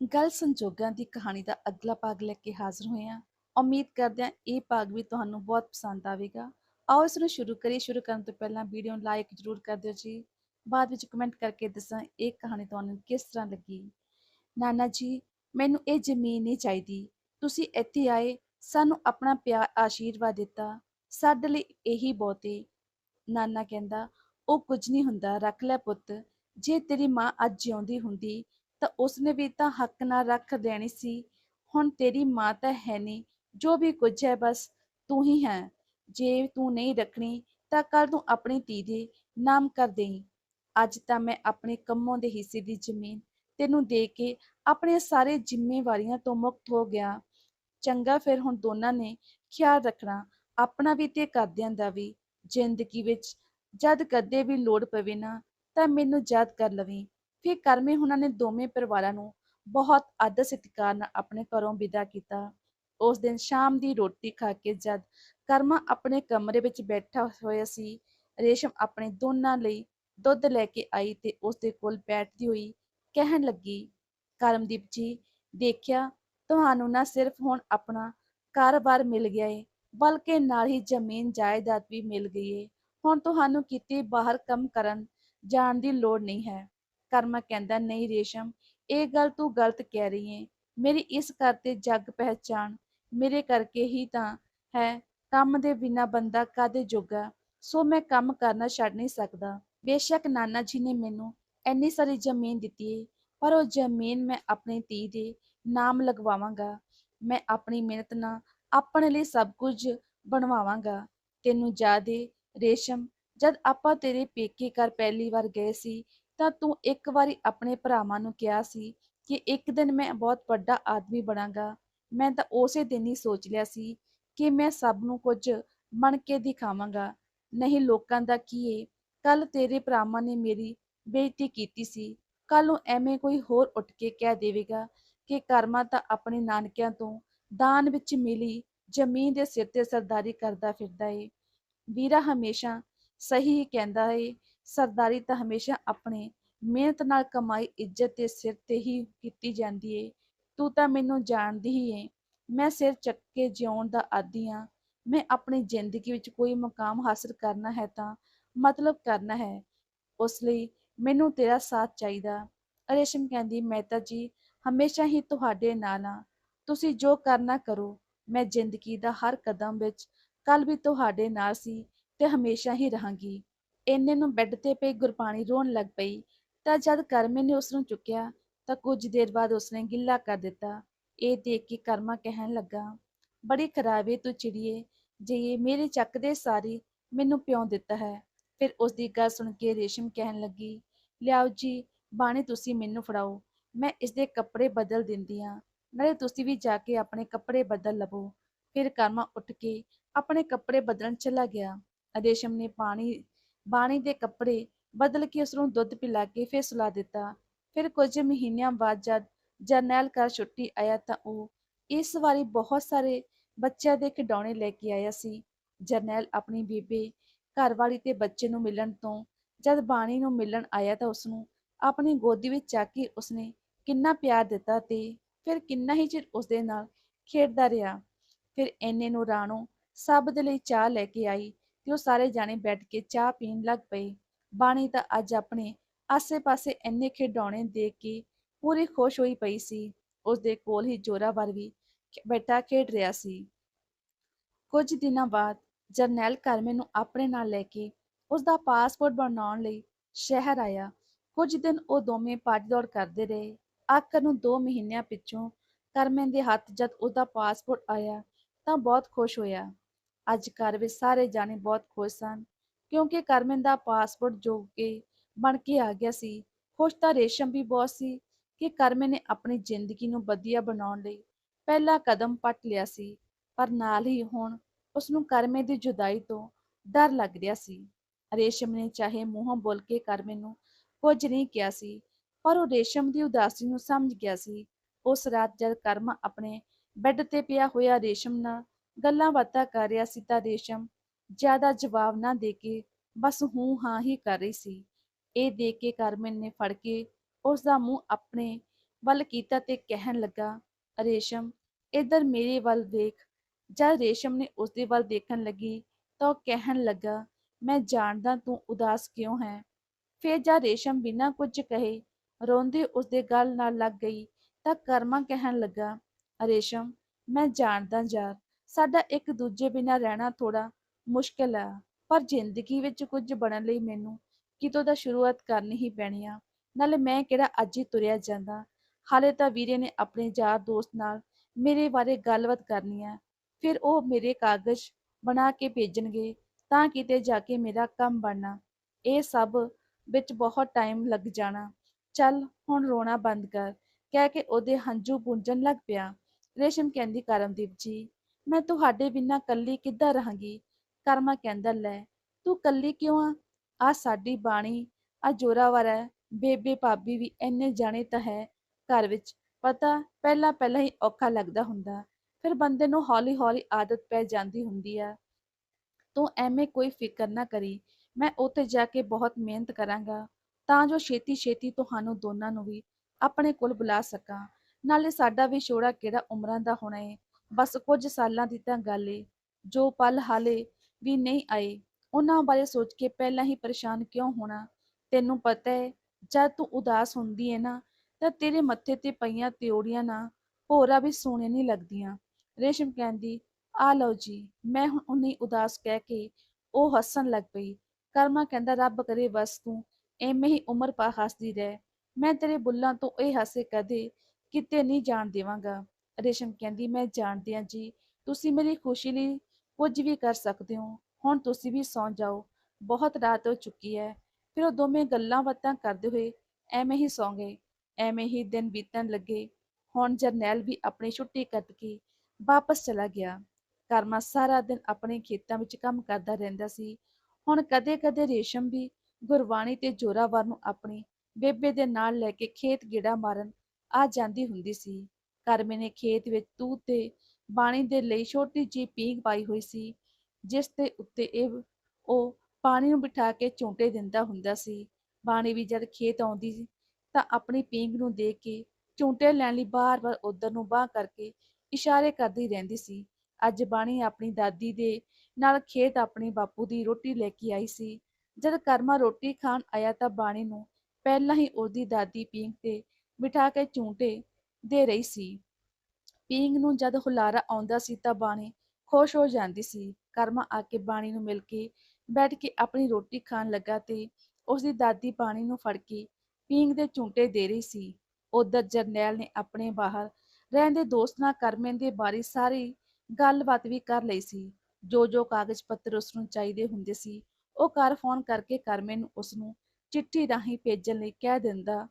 ਗੱਲ ਸੰਜੋਗਾਂ ਦੀ ਕਹਾਣੀ ਦਾ ਅਗਲਾ ਭਾਗ ਲੈ ਕੇ ਹਾਜ਼ਰ ਹੋਏ ਹਾਂ। ਉਮੀਦ ਕਰਦੇ ਹਾਂ ਇਹ ਭਾਗ ਵੀ ਤੁਹਾਨੂੰ ਬਹੁਤ ਪਸੰਦ ਆਵੇਗਾ। ਆਓ ਇਸ ਨੂੰ ਸ਼ੁਰੂ ਕਰੀਏ। ਸ਼ੁਰੂ ਕਰਨ ਤੋਂ ਪਹਿਲਾਂ ਵੀਡੀਓ ਨੂੰ ਲਾਈਕ ਜ਼ਰੂਰ ਕਰ ਦਿਓ ਜੀ। ਬਾਅਦ ਵਿੱਚ ਕਮੈਂਟ ਕਰਕੇ ਦੱਸਾਂ ਇਹ ਕਹਾਣੀ ਤੁਹਾਨੂੰ ਕਿਸ ਤਰ੍ਹਾਂ ਲੱਗੀ। ਨਾਨਾ ਜੀ, ਮੈਨੂੰ ਇਹ ਜ਼ਮੀਨ ਨਹੀਂ ਚਾਹੀਦੀ। ਤੁਸੀਂ ਇੱਥੇ ਆਏ, ਸਾਨੂੰ ਆਪਣਾ ਪਿਆਰ ਆਸ਼ੀਰਵਾਦ ਦਿੱਤਾ। ਸਾਡੇ ਲਈ ਇਹੀ ਬਹੁਤ ਏ। ਨਾਨਾ ਕਹਿੰਦਾ, ਉਹ ਕੁਝ ਨਹੀਂ ਹੁੰਦਾ, ਰੱਖ ਲੈ ਪੁੱਤ। ਜੇ ਤੇਰੀ ਮਾਂ ਅੱਜ ਜਿਉਂਦੀ ਹੁੰਦੀ ਤਾਂ ਉਸਨੇ ਵੀ ਤਾਂ ਹੱਕ ਨਾਲ ਰੱਖ ਦੇਣੀ ਸੀ। ਹੁਣ ਤੇਰੀ ਮਾਂ ਤਾਂ ਹੈ ਨਹੀਂ ਜੋ ਵੀ ਕੁਝ ਹੈ ਬਸ ਤੂੰ ਹੀ ਹੈ। ਜੇ ਤੂੰ ਨਹੀਂ ਰੱਖਣੀ ਤਾਂ ਕੱਲ ਤੂੰ ਆਪਣੀ ਧੀ ਦੇ ਨਾਮ ਕਰ ਦੇਈ। ਅੱਜ ਤਾਂ ਮੈਂ ਆਪਣੇ ਕੰਮੋਂ ਦੇ ਹਿੱਸੇ ਦੀ ਜ਼ਮੀਨ ਤੈਨੂੰ ਦੇ ਕੇ ਆਪਣੇ ਸਾਰੇ ਜ਼ਿੰਮੇਵਾਰੀਆਂ ਤੋਂ ਮੁਕਤ ਹੋ ਗਿਆ। ਚੰਗਾ ਫਿਰ ਹੁਣ ਦੋਨਾਂ ਨੇ ਖਿਆਲ ਰੱਖਣਾ, ਆਪਣਾ ਵੀ ਤੇ ਕਰਦਿਆਂ ਦਾ ਵੀ। ਜ਼ਿੰਦਗੀ ਵਿੱਚ ਜਦ ਕਦੇ ਵੀ ਲੋੜ ਪਵੇ ਨਾ, ਤਾਂ ਮੈਨੂੰ ਯਾਦ ਕਰ ਲਵੀਂ। ਫਿਰ ਕਰਮੇ ਉਹਨਾਂ ਨੇ ਦੋਵੇਂ ਪਰਿਵਾਰਾਂ ਨੂੰ ਬਹੁਤ ਆਦਰ ਸਤਿਕਾਰ ਨਾਲ ਆਪਣੇ ਘਰੋਂ ਵਿਦਾ ਕੀਤਾ। ਉਸ ਦਿਨ ਸ਼ਾਮ ਦੀ ਰੋਟੀ ਖਾ ਕੇ ਜਦ ਕਰਮਾ ਆਪਣੇ ਕਮਰੇ ਵਿੱਚ ਬੈਠਾ ਹੋਇਆ ਸੀ, ਰੇਸ਼ਮ ਆਪਣੇ ਦੋਨਾਂ ਲਈ ਦੁੱਧ ਲੈ ਕੇ ਆਈ ਤੇ ਉਸ ਦੇ ਕੋਲ ਬੈਠਦੀ ਹੋਈ ਕਹਿਣ ਲੱਗੀ, ਕਰਮਦੀਪ ਜੀ, ਦੇਖਿਆ ਤੁਹਾਨੂੰ ਨਾ ਸਿਰਫ ਹੁਣ ਆਪਣਾ ਕਾਰੋਬਾਰ ਮਿਲ ਗਿਆ ਏ, ਬਲਕਿ ਨਾਲ ਹੀ ਜ਼ਮੀਨ ਜਾਇਦਾਦ ਵੀ ਮਿਲ ਗਈ ਏ। ਹੁਣ ਤੁਹਾਨੂੰ ਕਿਤੇ ਬਾਹਰ ਕੰਮ ਕਰਨ ਜਾਣ ਦੀ ਲੋੜ ਨਹੀਂ ਹੈ। ਕਰਮਾ ਕਹਿੰਦਾ, ਨਹੀਂ ਰੇਸ਼ਮ, ਇਹ ਗੱਲ ਤੂੰ ਗਲਤ ਕਹਿ ਰਹੀ ਏ। ਮੇਰੀ ਇਸ ਘਰ ਤੇ ਜੱਗ ਪਹਿਚਾਨ ਮੇਰੇ ਕਰਕੇ ਹੀ ਤਾਂ ਹੈ, ਕੰਮ ਦੇ ਬਿਨਾ ਬੰਦਾ ਕਾਦੇ ਜੋਗਾ? ਸੋ ਮੈਂ ਕੰਮ ਕਰਨਾ ਛੱਡ ਨਹੀਂ ਸਕਦਾ। ਬੇਸ਼ੱਕ ਨਾਨਾ ਜੀ ਨੇ ਮੈਨੂੰ ਇੰਨੀ ਸਾਰੀ ਜ਼ਮੀਨ ਦਿੱਤੀ ਏ, ਪਰ ਉਹ ਜ਼ਮੀਨ ਮੈਂ ਆਪਣੀ ਧੀ ਦੇ ਨਾਮ ਲਗਵਾਵਾਂਗਾ। ਮੈਂ ਆਪਣੀ ਮਿਹਨਤ ਨਾਲ ਆਪਣੇ ਲਈ ਸਭ ਕੁਝ ਬਣਵਾਵਾਂਗਾ। ਤੈਨੂੰ ਯਾਦ ਏ ਰੇਸ਼ਮ, ਜਦ ਆਪਾਂ ਤੇਰੇ ਪੇਕੇ ਘਰ ਪਹਿਲੀ ਵਾਰ ਗਏ ਸੀ ਤਾਂ ਤੂੰ ਇੱਕ ਵਾਰੀ ਆਪਣੇ ਭਰਾਵਾਂ ਨੂੰ ਕਿਹਾ ਸੀ ਕਿ ਇੱਕ ਦਿਨ ਮੈਂ ਬਹੁਤ ਵੱਡਾ ਆਦਮੀ ਬਣਾਂਗਾ। ਮੈਂ ਤਾਂ ਉਸੇ ਦਿਨ ਹੀ ਸੋਚ ਲਿਆ ਸੀ ਕਿ ਮੈਂ ਸਭ ਨੂੰ ਕੁਝ ਬਣ ਕੇ ਦਿਖਾਵਾਂਗਾ। ਨਹੀਂ ਲੋਕਾਂ ਦਾ ਕੀ ਏ? ਕੱਲ ਤੇਰੇ ਭਰਾਵਾਂ ਨੇ ਮੇਰੀ ਬੇਇੱਜ਼ਤੀ ਕੀਤੀ ਸੀ। ਕੱਲ ਨੂੰ ਐਵੇਂ ਕੋਈ ਹੋਰ ਉੱਠ ਕੇ ਕਹਿ ਦੇਵੇਗਾ ਕਿ ਕਰਮਾ ਤਾਂ ਆਪਣੇ ਨਾਨਕਿਆਂ ਤੋਂ ਦਾਨ ਵਿੱਚ ਮਿਲੀ, ਜ਼ਮੀਨ ਦੇ ਸਿਰ ਤੇ ਸਰਦਾਰੀ ਕਰਦਾ ਫਿਰਦਾ ਏ। ਵੀਰਾ ਹਮੇਸ਼ਾ ਸਹੀ ਹੀ ਕਹਿੰਦਾ ਏ ਸਰਦਾਰੀ ਤਾਂ ਹਮੇਸ਼ਾ ਆਪਣੇ ਮਿਹਨਤ ਨਾਲ ਕਮਾਈ, ਇੱਜ਼ਤ ਦੇ ਸਿਰ ਤੇ ਹੀ ਕੀਤੀ ਜਾਂਦੀ ਏ। ਤੂੰ ਤਾਂ ਮੈਨੂੰ ਜਾਣਦੀ ਹੀ ਏ। ਮੈਂ ਸਿਰ ਚੱਕ ਕੇ ਜਿਉਣ ਦਾ ਆਦੀ ਆ। ਮੈਂ ਆਪਣੀ ਜ਼ਿੰਦਗੀ ਵਿੱਚ ਕੋਈ ਮੁਕਾਮ ਹਾਸਲ ਕਰਨਾ ਹੈ ਤਾਂ ਮਤਲਬ ਕਰਨਾ ਹੈ। ਉਸ ਲਈ ਮੈਨੂੰ ਤੇਰਾ ਸਾਥ ਚਾਹੀਦਾ। ਰੇਸ਼ਮ ਕਹਿੰਦੀ ਮੈਂ ਤਾਂ ਜੀ, ਹਮੇਸ਼ਾ ਹੀ ਤੁਹਾਡੇ ਨਾਲ ਆ। ਤੁਸੀਂ ਜੋ ਕਰਨਾ ਕਰੋ। ਮੈਂ ਜ਼ਿੰਦਗੀ ਦਾ ਹਰ ਕਦਮ ਵਿੱਚ ਕੱਲ ਵੀ ਤੁਹਾਡੇ ਨਾਲ ਸੀ ਤੇ ਹਮੇਸ਼ਾ ਹੀ ਰਹਾਂਗੀ। ਇੰਨੇ ਨੂੰ ਬੈੱਡ ਤੇ ਪਈ ਗੁਰਬਾਣੀ ਰੋਣ ਲੱਗ ਪਈ, ਤਾਂ ਜਦ ਕਰਮੇ ਨੇ ਉਸ ਨੂੰ ਚੁੱਕਿਆ, ਤਾਂ ਕੁਝ ਦੇਰ ਬਾਅਦ ਉਸਨੇ ਗਿੱਲਾ ਕਰ ਦਿੱਤਾ। ਇਹ ਦੇਖ ਕੇ ਕਰਮਾ ਕਹਿਣ ਲੱਗਾ, ਬੜੀ ਖਰਾਬੇ ਏ ਤੂੰ ਚਿੜੀਏ, ਜੇ ਇਹ ਮੇਰੇ ਚੱਕ ਦੇ ਸਾਰੀ ਮੈਨੂੰ ਪਿਉਂ ਦਿੱਤਾ ਹੈ। ਫਿਰ ਉਸ ਦੀ ਗੱਲ ਸੁਣ ਕੇ ਰੇਸ਼ਮ ਕਹਿਣ ਲੱਗੀ, ਲਿਆਓ ਜੀ, ਬਾਣੀ ਤੁਸੀਂ ਮੈਨੂੰ ਫੜਾਓ, ਮੈਂ ਇਸ ਦੇ ਕੱਪੜੇ ਬਦਲ ਦਿੰਦੀ ਆ, ਨਾਲੇ ਤੁਸੀਂ ਵੀ ਜਾ ਕੇ ਆਪਣੇ ਕੱਪੜੇ ਬਦਲ ਲਵੋ। ਫਿਰ ਕਰਮਾ ਉੱਠ ਕੇ ਆਪਣੇ ਕੱਪੜੇ ਬਦਲਣ ਚਲਾ ਗਿਆ। ਰੇਸ਼ਮ ਨੇ ਪਾਣੀ ਬਾਣੀ ਦੇ ਕੱਪੜੇ ਬਦਲ ਕੇ ਉਸ ਨੂੰ ਦੁੱਧ ਪਿਲਾ ਕੇ ਫਿਰ ਸੁਲਾ ਦਿੱਤਾ। ਫਿਰ ਕੁਝ ਮਹੀਨਿਆਂ ਬਾਅਦ ਜਦ ਜਰਨੈਲ ਘਰ ਛੁੱਟੀ ਆਇਆ ਤਾਂ ਉਹ ਇਸ ਵਾਰੀ ਬਹੁਤ ਸਾਰੇ ਬੱਚਿਆਂ ਦੇ ਖਿਡੌਣੇ ਲੈ ਕੇ ਆਇਆ ਸੀ। ਜਰਨੈਲ ਆਪਣੀ ਬੀਬੀ ਘਰਵਾਲੀ ਤੇ ਬੱਚੇ ਨੂੰ ਮਿਲਣ ਤੋਂ ਜਦ ਬਾਣੀ ਨੂੰ ਮਿਲਣ ਆਇਆ ਤਾਂ ਉਸ ਨੂੰ ਆਪਣੀ ਗੋਦੀ ਵਿੱਚ ਚੱਕ ਕੇ ਉਸਨੇ ਕਿੰਨਾ ਪਿਆਰ ਦਿੱਤਾ ਤੇ ਫਿਰ ਕਿੰਨਾ ਹੀ ਚਿਰ ਉਸਦੇ ਨਾਲ ਖੇਡਦਾ ਰਿਹਾ। ਫਿਰ ਐਨੇ ਨੂੰ ਰਾਣੋ ਸਭ ਦੇ ਲਈ ਚਾਹ ਲੈ ਕੇ ਆਈ ਤੇ ਉਹ ਸਾਰੇ ਜਾਣੇ ਬੈਠ ਕੇ ਚਾਹ ਪੀਣ ਲੱਗ ਪਏ। ਬਾਣੀ ਤਾਂ ਅੱਜ ਆਪਣੇ ਆਸੇ-ਪਾਸੇ ਇੰਨੇ ਖਿਡੌਣੇ ਦੇਖ ਕੇ ਪੂਰੀ ਖੁਸ਼ ਹੋਈ ਪਈ ਸੀ। ਉਸ ਦੇ ਕੋਲ ਹੀ ਜੋਰਾਵਰ ਵੀ ਬੈਠਾ ਖੇਡ ਰਿਹਾ ਸੀ। ਕੁਝ ਦਿਨਾਂ ਬਾਅਦ ਜਰਨੈਲ ਕਰਮੇ ਨੂੰ ਆਪਣੇ ਨਾਲ ਲੈ ਕੇ ਉਸ ਦਾ ਪਾਸਪੋਰਟ ਬਣਾਉਣ ਲਈ ਸ਼ਹਿਰ ਆਇਆ। ਕੁਝ ਦਿਨ ਉਹ ਦੋਵੇਂ ਭੱਜ ਦੌੜ ਕਰਦੇ ਰਹੇ। ਆਖਰ ਨੂੰ 2 ਮਹੀਨਿਆਂ ਪਿੱਛੋਂ ਕਰਮੇ ਦੇ ਹੱਥ ਜਦ ਉਹਦਾ ਪਾਸਪੋਰਟ ਆਇਆ ਤਾਂ ਬਹੁਤ ਖੁਸ਼ ਹੋਇਆ। ਅੱਜ ਘਰ ਵਿੱਚ ਸਾਰੇ ਜਾਣੇ ਬਹੁਤ ਖੁਸ਼ ਸਨ, ਕਿਉਂਕਿ ਕਰਮਨ ਦਾ ਪਾਸਪੋਰਟ ਜੋ ਕਿ ਬਣ ਕੇ ਆ ਗਿਆ ਸੀ, ਖੁਸ਼ ਤਾਂ ਰੇਸ਼ਮ ਵੀ ਬਹੁਤ ਸੀ ਕਿ ਕਰਮਨ ਨੇ ਆਪਣੀ ਜ਼ਿੰਦਗੀ ਨੂੰ ਵਧੀਆ ਬਣਾਉਣ ਲਈ ਪਹਿਲਾ ਕਦਮ ਪੱਟ ਲਿਆ ਸੀ, ਪਰ ਨਾਲ ਹੀ ਹੁਣ ਉਸ ਨੂੰ ਕਰਮੇ ਦੀ ਜੁਦਾਈ ਤੋਂ ਡਰ ਲੱਗ ਰਿਹਾ ਸੀ। ਰੇਸ਼ਮ ਨੇ ਚਾਹੇ ਮੂੰਹੋਂ ਬੋਲ ਕੇ ਕਰਮੇ ਨੂੰ ਕੁਝ ਨਹੀਂ ਕਿਹਾ ਸੀ, ਪਰ ਉਹ ਰੇਸ਼ਮ ਦੀ ਉਦਾਸੀ ਨੂੰ ਸਮਝ ਗਿਆ ਸੀ। ਉਸ ਰਾਤ ਜਦ ਕਰਮਾ ਆਪਣੇ ਬੈੱਡ ਤੇ ਪਿਆ ਹੋਇਆ ਰੇਸ਼ਮ ਨਾਲ ਗੱਲਾਂ ਬਾਤਾਂ ਕਰ ਰਿਹਾ ਸੀ ਤਾਂ ਰੇਸ਼ਮ ਜ਼ਿਆਦਾ ਜਵਾਬ ਨਾ ਦੇ ਕੇ ਬਸ ਹੂੰ ਹਾਂ ਹੀ ਕਰ ਰਹੀ ਸੀ। ਇਹ ਦੇਖ ਕੇ ਕਰਮਨ ਨੇ ਫੜ ਕੇ ਉਸ ਦਾ ਮੂੰਹ ਆਪਣੇ ਵੱਲ ਕੀਤਾ ਤੇ ਕਹਿਣ ਲੱਗਾ, ਰੇਸ਼ਮ, ਇਧਰ ਮੇਰੇ ਵੱਲ ਦੇਖ। ਜਦ ਰੇਸ਼ਮ ਨੇ ਉਸਦੇ ਵੱਲ ਦੇਖਣ ਲੱਗੀ ਤਾਂ ਉਹ ਕਹਿਣ ਲੱਗਾ, ਮੈਂ ਜਾਣਦਾ ਤੂੰ ਉਦਾਸ ਕਿਉਂ ਹੈ। ਫਿਰ ਜਦ ਰੇਸ਼ਮ ਬਿਨਾਂ ਕੁਝ ਕਹੇ ਰੋਂਦੀ ਉਸਦੇ ਗੱਲ ਨਾਲ ਲੱਗ ਗਈ ਤਾਂ ਕਰਮਾ ਕਹਿਣ ਲੱਗਾ, ਰੇਸ਼ਮ, ਮੈਂ ਜਾਣਦਾ ਯਾਰ ਸਾਡਾ ਇੱਕ ਦੂਜੇ ਬਿਨਾਂ ਰਹਿਣਾ ਥੋੜਾ ਮੁਸ਼ਕਿਲ ਆ। ਪਰ ਜ਼ਿੰਦਗੀ ਵਿੱਚ ਕੁਝ ਬਣਨ ਲਈ ਮੈਨੂੰ ਕਿਤੋਂ ਦਾ ਸ਼ੁਰੂਆਤ ਕਰਨੀ ਹੀ ਪੈਣੀ ਆ। ਨਾਲੇ ਮੈਂ ਕਿਹੜਾ ਅੱਜ ਹੀ ਤੁਰਿਆ ਜਾਂਦਾ? ਹਾਲੇ ਤਾਂ ਵੀਰੇ ਨੇ ਆਪਣੇ ਯਾਰ ਦੋਸਤ ਨਾਲ ਮੇਰੇ ਬਾਰੇ ਗੱਲਬਾਤ ਕਰਨੀ ਆ। ਫਿਰ ਉਹ ਮੇਰੇ ਕਾਗਜ਼ ਬਣਾ ਕੇ ਭੇਜਣਗੇ ਤਾਂ ਕਿਤੇ ਜਾ ਕੇ ਮੇਰਾ ਕੰਮ ਬਣਨਾ। ਇਹ ਸਭ ਵਿੱਚ ਬਹੁਤ ਟਾਈਮ ਲੱਗ ਜਾਣਾ। ਚੱਲ ਹੁਣ ਰੋਣਾ ਬੰਦ ਕਰ। ਕਹਿ ਕੇ ਉਹਦੇ ਹੰਝੂ ਪੂੰਝਣ ਲੱਗ ਪਿਆ। ਰੇਸ਼ਮ ਕਹਿੰਦੀ, ਕਰਮਦੀਪ ਜੀ ਮੈਂ ਤੁਹਾਡੇ ਬਿਨਾਂ ਕੱਲੀ ਕਿੱਦਾਂ ਰਹਾਂਗੀ? ਕਰਮਾ ਕਹਿੰਦਾ, ਲੈ, ਤੂੰ ਕੱਲੀ ਕਿਉਂ ਆ? ਆ ਸਾਡੀ ਬਾਣੀ ਆ ਜੋਰਾਵਰ ਹੈ। ਬੇਬੇ ਭਾਬੀ ਵੀ ਇੰਨੇ ਜਾਣੇ ਤਾਂ ਹੈ ਘਰ ਵਿੱਚ। ਪਤਾ ਪਹਿਲਾਂ ਪਹਿਲਾਂ ਹੀ ਔਖਾ ਲੱਗਦਾ ਹੁੰਦਾ। ਫਿਰ ਬੰਦੇ ਨੂੰ ਹੌਲੀ ਹੌਲੀ ਆਦਤ ਪੈ ਜਾਂਦੀ ਹੁੰਦੀ ਆ। ਤੂੰ ਐਵੇਂ ਕੋਈ ਫਿਕਰ ਨਾ ਕਰੀ। ਮੈਂ ਉੱਥੇ ਜਾ ਕੇ ਬਹੁਤ ਮਿਹਨਤ ਕਰਾਂਗਾ। ਤਾਂ ਜੋ ਛੇਤੀ ਛੇਤੀ ਤੁਹਾਨੂੰ ਦੋਨਾਂ ਨੂੰ ਵੀ ਆਪਣੇ ਕੋਲ ਬੁਲਾ ਸਕਾਂ। ਨਾਲੇ ਸਾਡਾ ਵੀ ਛੋੜਾ ਕਿਹੜਾ ਉਮਰਾਂ ਦਾ ਹੋਣਾ ਏ। ਬਸ ਕੁਝ ਸਾਲਾਂ ਦੀ ਤਾਂ ਗੱਲ ਏ, ਜੋ ਪਲ ਹਾਲੇ ਵੀ ਨਹੀਂ ਆਏ, ਉਹਨਾਂ ਬਾਰੇ ਸੋਚ ਕੇ ਪਹਿਲਾਂ ਹੀ ਪਰੇਸ਼ਾਨ ਕਿਉਂ ਹੋਣਾ? ਤੈਨੂੰ ਪਤਾ ਹੈ ਜਦ ਤੂੰ ਉਦਾਸ ਹੁੰਦੀ ਹੈ ਨਾ, ਤਾਂ ਤੇਰੇ ਮੱਥੇ ਤੇ ਪਈਆਂ ਤਿਉੜੀਆਂ ਨਾ ਭੋਰਾ ਵੀ ਸੋਹਣੇ ਨਹੀਂ ਲੱਗਦੀਆਂ। ਰੇਸ਼ਮ ਕਹਿੰਦੀ, ਆ ਲਓ ਜੀ, ਮੈਂ ਹੁਣ ਉਨੀ ਉਦਾਸ ਕਹਿ ਕੇ ਉਹ ਹੱਸਣ ਲੱਗ ਪਈ। ਕਰਮਾ ਕਹਿੰਦਾ, ਰੱਬ ਕਰੇ ਬਸ ਤੂੰ ਐਵੇਂ ਹੀ ਉਮਰ ਪਾ ਹੱਸਦੀ ਰਹਿ। ਮੈਂ ਤੇਰੇ ਬੁੱਲਾਂ ਤੋਂ ਇਹ ਹਾਸੇ ਕਦੇ ਕਿਤੇ ਨਹੀਂ ਜਾਣ ਦੇਵਾਂਗਾ। ਰੇਸ਼ਮ ਕਹਿੰਦੀ, ਮੈਂ ਜਾਣਦੀ ਹਾਂ ਜੀ, ਤੁਸੀਂ ਮੇਰੀ ਖੁਸ਼ੀ ਲਈ ਕੁਝ ਵੀ ਕਰ ਸਕਦੇ ਹੋ। ਹੁਣ ਤੁਸੀਂ ਵੀ ਸੌਂ ਜਾਓ। ਬਹੁਤ ਰਾਤ ਹੋ ਚੁੱਕੀ ਹੈ। ਫਿਰ ਉਹ ਦੋਵੇਂ ਗੱਲਾਂ ਬਾਤਾਂ ਕਰਦੇ ਹੋਏ ਐਵੇਂ ਹੀ ਸੌਂ ਗਏ। ਐਵੇਂ ਹੀ ਦਿਨ ਬੀਤਣ ਲੱਗੇ। ਹੁਣ ਜਰਨੈਲ ਵੀ ਆਪਣੀ ਛੁੱਟੀ ਕੱਟ ਕੇ ਵਾਪਸ ਚਲਾ ਗਿਆ। ਕਰਮਾ ਸਾਰਾ ਦਿਨ ਆਪਣੇ ਖੇਤਾਂ ਵਿੱਚ ਕੰਮ ਕਰਦਾ ਰਹਿੰਦਾ ਸੀ। ਹੁਣ ਕਦੇ-ਕਦੇ ਰੇਸ਼ਮ ਵੀ ਗੁਰਬਾਣੀ ਤੇ ਜੋਰਾਵਰ ਨੂੰ ਆਪਣੀ ਬੇਬੇ ਦੇ ਨਾਲ ਲੈ ਕੇ ਖੇਤ ਗੇੜਾ ਮਾਰਨ ਆ ਜਾਂਦੀ ਹੁੰਦੀ ਸੀ। ਕਰਮੇ ਨੇ ਖੇਤ ਵਿੱਚ ਤੂੰ ਤੇ ਬਾਣੀ ਦੇ ਲਈ ਛੋਟੀ ਜਿਹੀ ਪੀਂਘ ਪਾਈ ਹੋਈ ਸੀ, ਜਿਸ ਦੇ ਉੱਤੇ ਇਹ ਉਹ ਪਾਣੀ ਨੂੰ ਬਿਠਾ ਕੇ ਝੂੰਟੇ ਦਿੰਦਾ ਹੁੰਦਾ ਸੀ। ਬਾਣੀ ਵੀ ਜਦ ਖੇਤ ਆਉਂਦੀ ਤਾਂ ਆਪਣੀ ਪੀਂਘ ਨੂੰ ਦੇਖ ਕੇ ਝੂੰਟੇ ਲੈਣ ਲਈ ਬਾਰ-ਬਾਰ ਉਧਰ ਨੂੰ ਬਾਹ ਕਰਕੇ ਇਸ਼ਾਰੇ ਕਰਦੀ ਰਹਿੰਦੀ ਸੀ। ਅੱਜ ਬਾਣੀ ਆਪਣੀ ਦਾਦੀ ਦੇ ਨਾਲ ਖੇਤ ਆਪਣੇ ਬਾਪੂ ਦੀ ਰੋਟੀ ਲੈ ਕੇ ਆਈ ਸੀ। ਜਦ ਕਰਮਾ ਰੋਟੀ ਖਾਣ ਆਇਆ ਤਾਂ ਬਾਣੀ ਨੂੰ ਪਹਿਲਾਂ ਹੀ ਉਹਦੀ ਦਾਦੀ ਪੀਂਘ ਤੇ ਬਿਠਾ ਕੇ ਝੂੰਟੇ ਦੇ ਰਹੀ ਸੀ। ਪੀਂਗ ਨੂੰ ਜਦ ਹੁਲਾਰਾ ਆਉਂਦਾ ਸੀ ਤਾਂ ਬਾਣੀ ਖੁਸ਼ ਹੋ ਜਾਂਦੀ ਸੀ। ਕਰਮਾ ਆ ਕੇ ਬਾਣੀ ਨੂੰ ਮਿਲ ਕੇ ਬੈਠ ਕੇ ਆਪਣੀ ਰੋਟੀ ਖਾਣ ਲੱਗਾ ਤੇ ਉਸਦੀ ਦਾਦੀ ਬਾਣੀ ਨੂੰ ਫੜ ਕੇ ਪੀਂਘ ਦੇ ਝੂੰਟੇ ਦੇ ਰਹੀ ਸੀ। ਉਧਰ ਜਰਨੈਲ ਨੇ ਆਪਣੇ ਬਾਹਰ ਰਹਿੰਦੇ ਦੋਸਤ ਨਾਲ ਕਰਮੇ ਦੇ ਬਾਰੇ ਸਾਰੀ ਗੱਲਬਾਤ ਵੀ ਕਰ ਲਈ ਸੀ। ਜੋ ਜੋ ਕਾਗਜ਼ ਪੱਤਰ ਉਸ ਨੂੰ ਚਾਹੀਦੇ ਹੁੰਦੇ ਸੀ, ਉਹ ਘਰ ਫੋਨ ਕਰਕੇ ਕਰਮੇ ਨੂੰ ਉਸ ਨੂੰ ਚਿੱਠੀ ਰਾਹੀਂ ਭੇਜਣ ਲਈ ਕਹਿ ਦਿੰਦਾ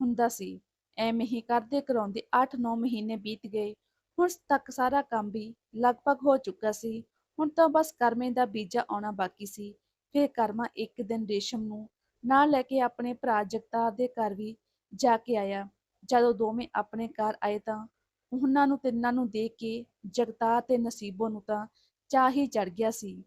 ਹੁੰਦਾ ਸੀ। ਐਵੇਂ ਹੀ ਕਰਦੇ ਕਰਾਉਂਦੇ 8-9 ਮਹੀਨੇ ਬੀਤ ਗਏ। ਹੁਣ ਤੱਕ ਸਾਰਾ ਕੰਮ ਵੀ ਲਗਭਗ ਹੋ ਚੁੱਕਾ ਸੀ। ਹੁਣ ਤਾਂ ਬਸ ਕਰਮੇ ਦਾ ਬੀਜਾ ਆਉਣਾ ਬਾਕੀ ਸੀ। ਫਿਰ ਕਰਮਾ ਇੱਕ ਦਿਨ ਰੇਸ਼ਮ ਨੂੰ ਨਾਲ ਲੈ ਕੇ ਆਪਣੇ ਭਰਾ ਜਗਤਾਰ ਦੇ ਘਰ ਵੀ ਜਾ ਕੇ ਆਇਆ। ਜਦੋਂ ਦੋਵੇਂ ਆਪਣੇ ਘਰ ਆਏ ਤਾਂ ਉਹਨਾਂ ਨੂੰ ਤਿੰਨਾਂ ਨੂੰ ਦੇਖ ਕੇ ਜਗਤਾਰ ਤੇ ਨਸੀਬੋ ਨੂੰ ਤਾਂ ਚਾਹ ਹੀ ਚੜ ਗਿਆ ਸੀ।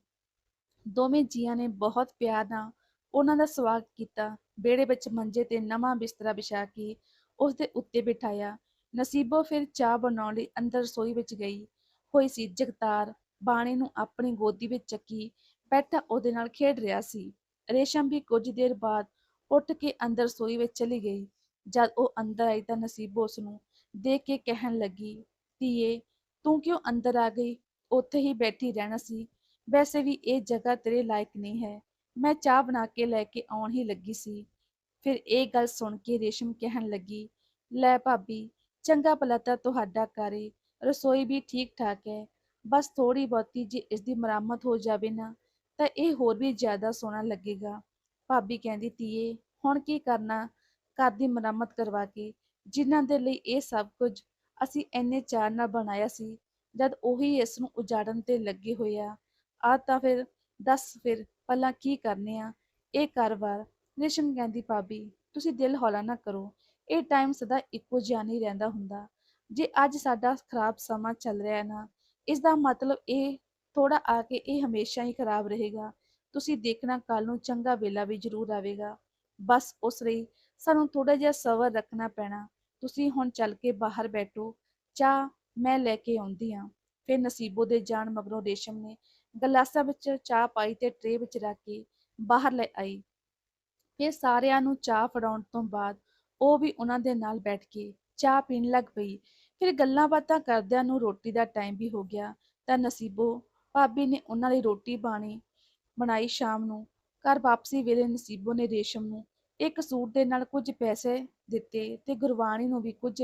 ਦੋਵੇਂ ਜੀਆਂ ਨੇ ਬਹੁਤ ਪਿਆਰ ਨਾਲ ਉਹਨਾਂ ਦਾ ਸਵਾਗਤ ਕੀਤਾ। ਵਿਹੜੇ ਵਿੱਚ ਮੰਜੇ ਤੇ ਨਵਾਂ ਬਿਸਤਰਾ ਵਿਛਾ ਕੇ ਉਸ ਦੇ ਉੱਤੇ ਬਿਠਾਇਆ। ਨਸੀਬੋ ਫਿਰ ਚਾਹ ਬਣਾਉਣ ਲਈ ਅੰਦਰ ਰਸੋਈ ਵਿੱਚ ਗਈ। ਹੋਈ ਸੀ ਜਗਤਾਰ। ਬਾਣੀ ਨੂੰ ਆਪਣੀ ਗੋਦੀ ਵਿੱਚ ਚੱਕੀ। ਬੈਠਾ ਉਹਦੇ ਨਾਲ ਖੇਡ ਰਿਹਾ ਸੀ। ਰੇਸ਼ਮ ਵੀ ਕੁਝ ਦੇਰ ਬਾਅਦ ਉੱਠ ਕੇ ਅੰਦਰ ਰਸੋਈ ਵਿੱਚ ਚਲੀ ਗਈ। ਜਦ ਉਹ ਅੰਦਰ ਆਈ ਤਾਂ ਨਸੀਬੋ ਉਸ ਨੂੰ ਦੇਖ ਕੇ ਕਹਿਣ ਲੱਗੀ, ਧੀਏ, ਤੂੰ ਕਿਉਂ ਅੰਦਰ ਆ ਗਈ? ਉੱਥੇ ਹੀ ਬੈਠੀ ਰਹਿਣਾ ਸੀ। ਵੈਸੇ ਵੀ ਇਹ ਜਗ੍ਹਾ ਤੇਰੇ ਲਾਇਕ ਨਹੀਂ ਹੈ। ਮੈਂ ਚਾਹ ਬਣਾ ਕੇ ਲੈ ਕੇ ਆਉਣ ਹੀ ਲੱਗੀ ਸੀ। ਫਿਰ ਇਹ ਗੱਲ ਸੁਣ ਕੇ ਰੇਸ਼ਮ ਕਹਿਣ ਲੱਗੀ, ਲੈ ਭਾਬੀ, ਚੰਗਾ ਭਲਾ ਤਾਂ ਤੁਹਾਡਾ ਕਰੇ ਰਸੋਈ ਵੀ ਠੀਕ ਠਾਕ ਹੈ, ਬਸ ਥੋੜੀ ਬਹੁਤੀ ਜੇ ਇਸ ਦੀ ਮੁਰੰਮਤ ਹੋ ਜਾਵੇ ਨਾ, ਤਾਂ ਇਹ ਹੋਰ ਵੀ ਜ਼ਿਆਦਾ ਸੋਹਣਾ ਲੱਗੇਗਾ। ਭਾਬੀ ਕਹਿੰਦੀ, ਧੀਏ, ਹੁਣ ਕੀ ਕਰਨਾ? ਘਰ ਦੀ ਮੁਰੰਮਤ ਕਰਵਾ ਕੇ, ਜਿਨ੍ਹਾਂ ਦੇ ਲਈ ਇਹ ਸਭ ਕੁਝ ਅਸੀਂ ਇੰਨੇ ਚਾਅ ਨਾਲ ਬਣਾਇਆ ਸੀ, ਜਦ ਉਹੀ ਇਸ ਨੂੰ ਉਜਾੜਨ ਤੇ ਲੱਗੇ ਹੋਏ ਆ ਤਾਂ ਫਿਰ ਦੱਸ ਫਿਰ, ਪਹਿਲਾਂ ਕੀ ਕਰਨੇ ਆ? ਇਹ ਕਾਰੋਬਾਰ ਰੇਸ਼ਮ ਕਹਿੰਦੀ, ਭਾਬੀ, ਤੁਸੀਂ ਦਿਲ ਹੌਲਾ ਨਾ ਕਰੋ। ਇਹ ਟਾਈਮ ਸਦਾ ਇੱਕੋ ਜਿਹਾ ਨਹੀਂ ਰਹਿੰਦਾ ਹੁੰਦਾ। ਜੇ ਅੱਜ ਸਾਡਾ ਖਰਾਬ ਸਮਾਂ ਚੱਲ ਰਿਹਾ ਹੈ ਨਾ ਇਸ ਦਾ ਮਤਲਬ ਇਹ ਥੋੜਾ ਆ ਕੇ ਇਹ ਹਮੇਸ਼ਾ ਹੀ ਖਰਾਬ ਰਹੇਗਾ। ਤੁਸੀਂ ਦੇਖਣਾ ਕੱਲ ਨੂੰ ਚੰਗਾ ਵੇਲਾ ਵੀ ਜ਼ਰੂਰ ਆਵੇਗਾ। ਬਸ ਉਸ ਲਈ ਸਾਨੂੰ ਥੋੜਾ ਜਿਹਾ ਸਬਰ ਰੱਖਣਾ ਪੈਣਾ। ਤੁਸੀਂ ਹੁਣ ਚੱਲ ਕੇ ਬਾਹਰ ਬੈਠੋ। ਚਾਹ ਮੈਂ ਲੈ ਕੇ ਆਉਂਦੀ ਹਾਂ। ਫਿਰ ਨਸੀਬੋ ਦੇ ਜਾਣ ਮਗਰੋਂ ਰੇਸ਼ਮ ਨੇ ਗਲਾਸਾਂ ਵਿੱਚ ਚਾਹ ਪਾਈ ਤੇ ਟਰੇ ਵਿੱਚ ਰੱਖ ਕੇ ਬਾਹਰ ਲੈ ਆਈ। ਫਿਰ ਸਾਰਿਆਂ ਨੂੰ ਚਾਹ ਫੜਾਉਣ ਤੋਂ ਬਾਅਦ ਉਹ ਵੀ ਉਹਨਾਂ ਦੇ ਨਾਲ ਬੈਠ ਕੇ ਚਾਹ ਪੀਣ ਲੱਗ ਪਈ। ਫਿਰ ਗੱਲਾਂ ਬਾਤਾਂ ਕਰਦਿਆਂ ਨੂੰ ਰੋਟੀ ਦਾ ਟਾਈਮ ਵੀ ਹੋ ਗਿਆ। ਤਾਂ ਨਸੀਬੋ ਭਾਬੀ ਨੇ ਉਹਨਾਂ ਲਈ ਰੋਟੀ ਬਾਣੀ ਬਣਾਈ ਸ਼ਾਮ ਨੂੰ। ਘਰ ਵਾਪਸੀ ਵੇਲੇ ਨਸੀਬੋ ਨੇ ਰੇਸ਼ਮ ਨੂੰ ਇੱਕ ਸੂਟ ਦੇ ਨਾਲ ਕੁਝ ਪੈਸੇ ਦਿੱਤੇ ਤੇ ਗੁਰਬਾਣੀ ਨੂੰ ਵੀ ਕੁਝ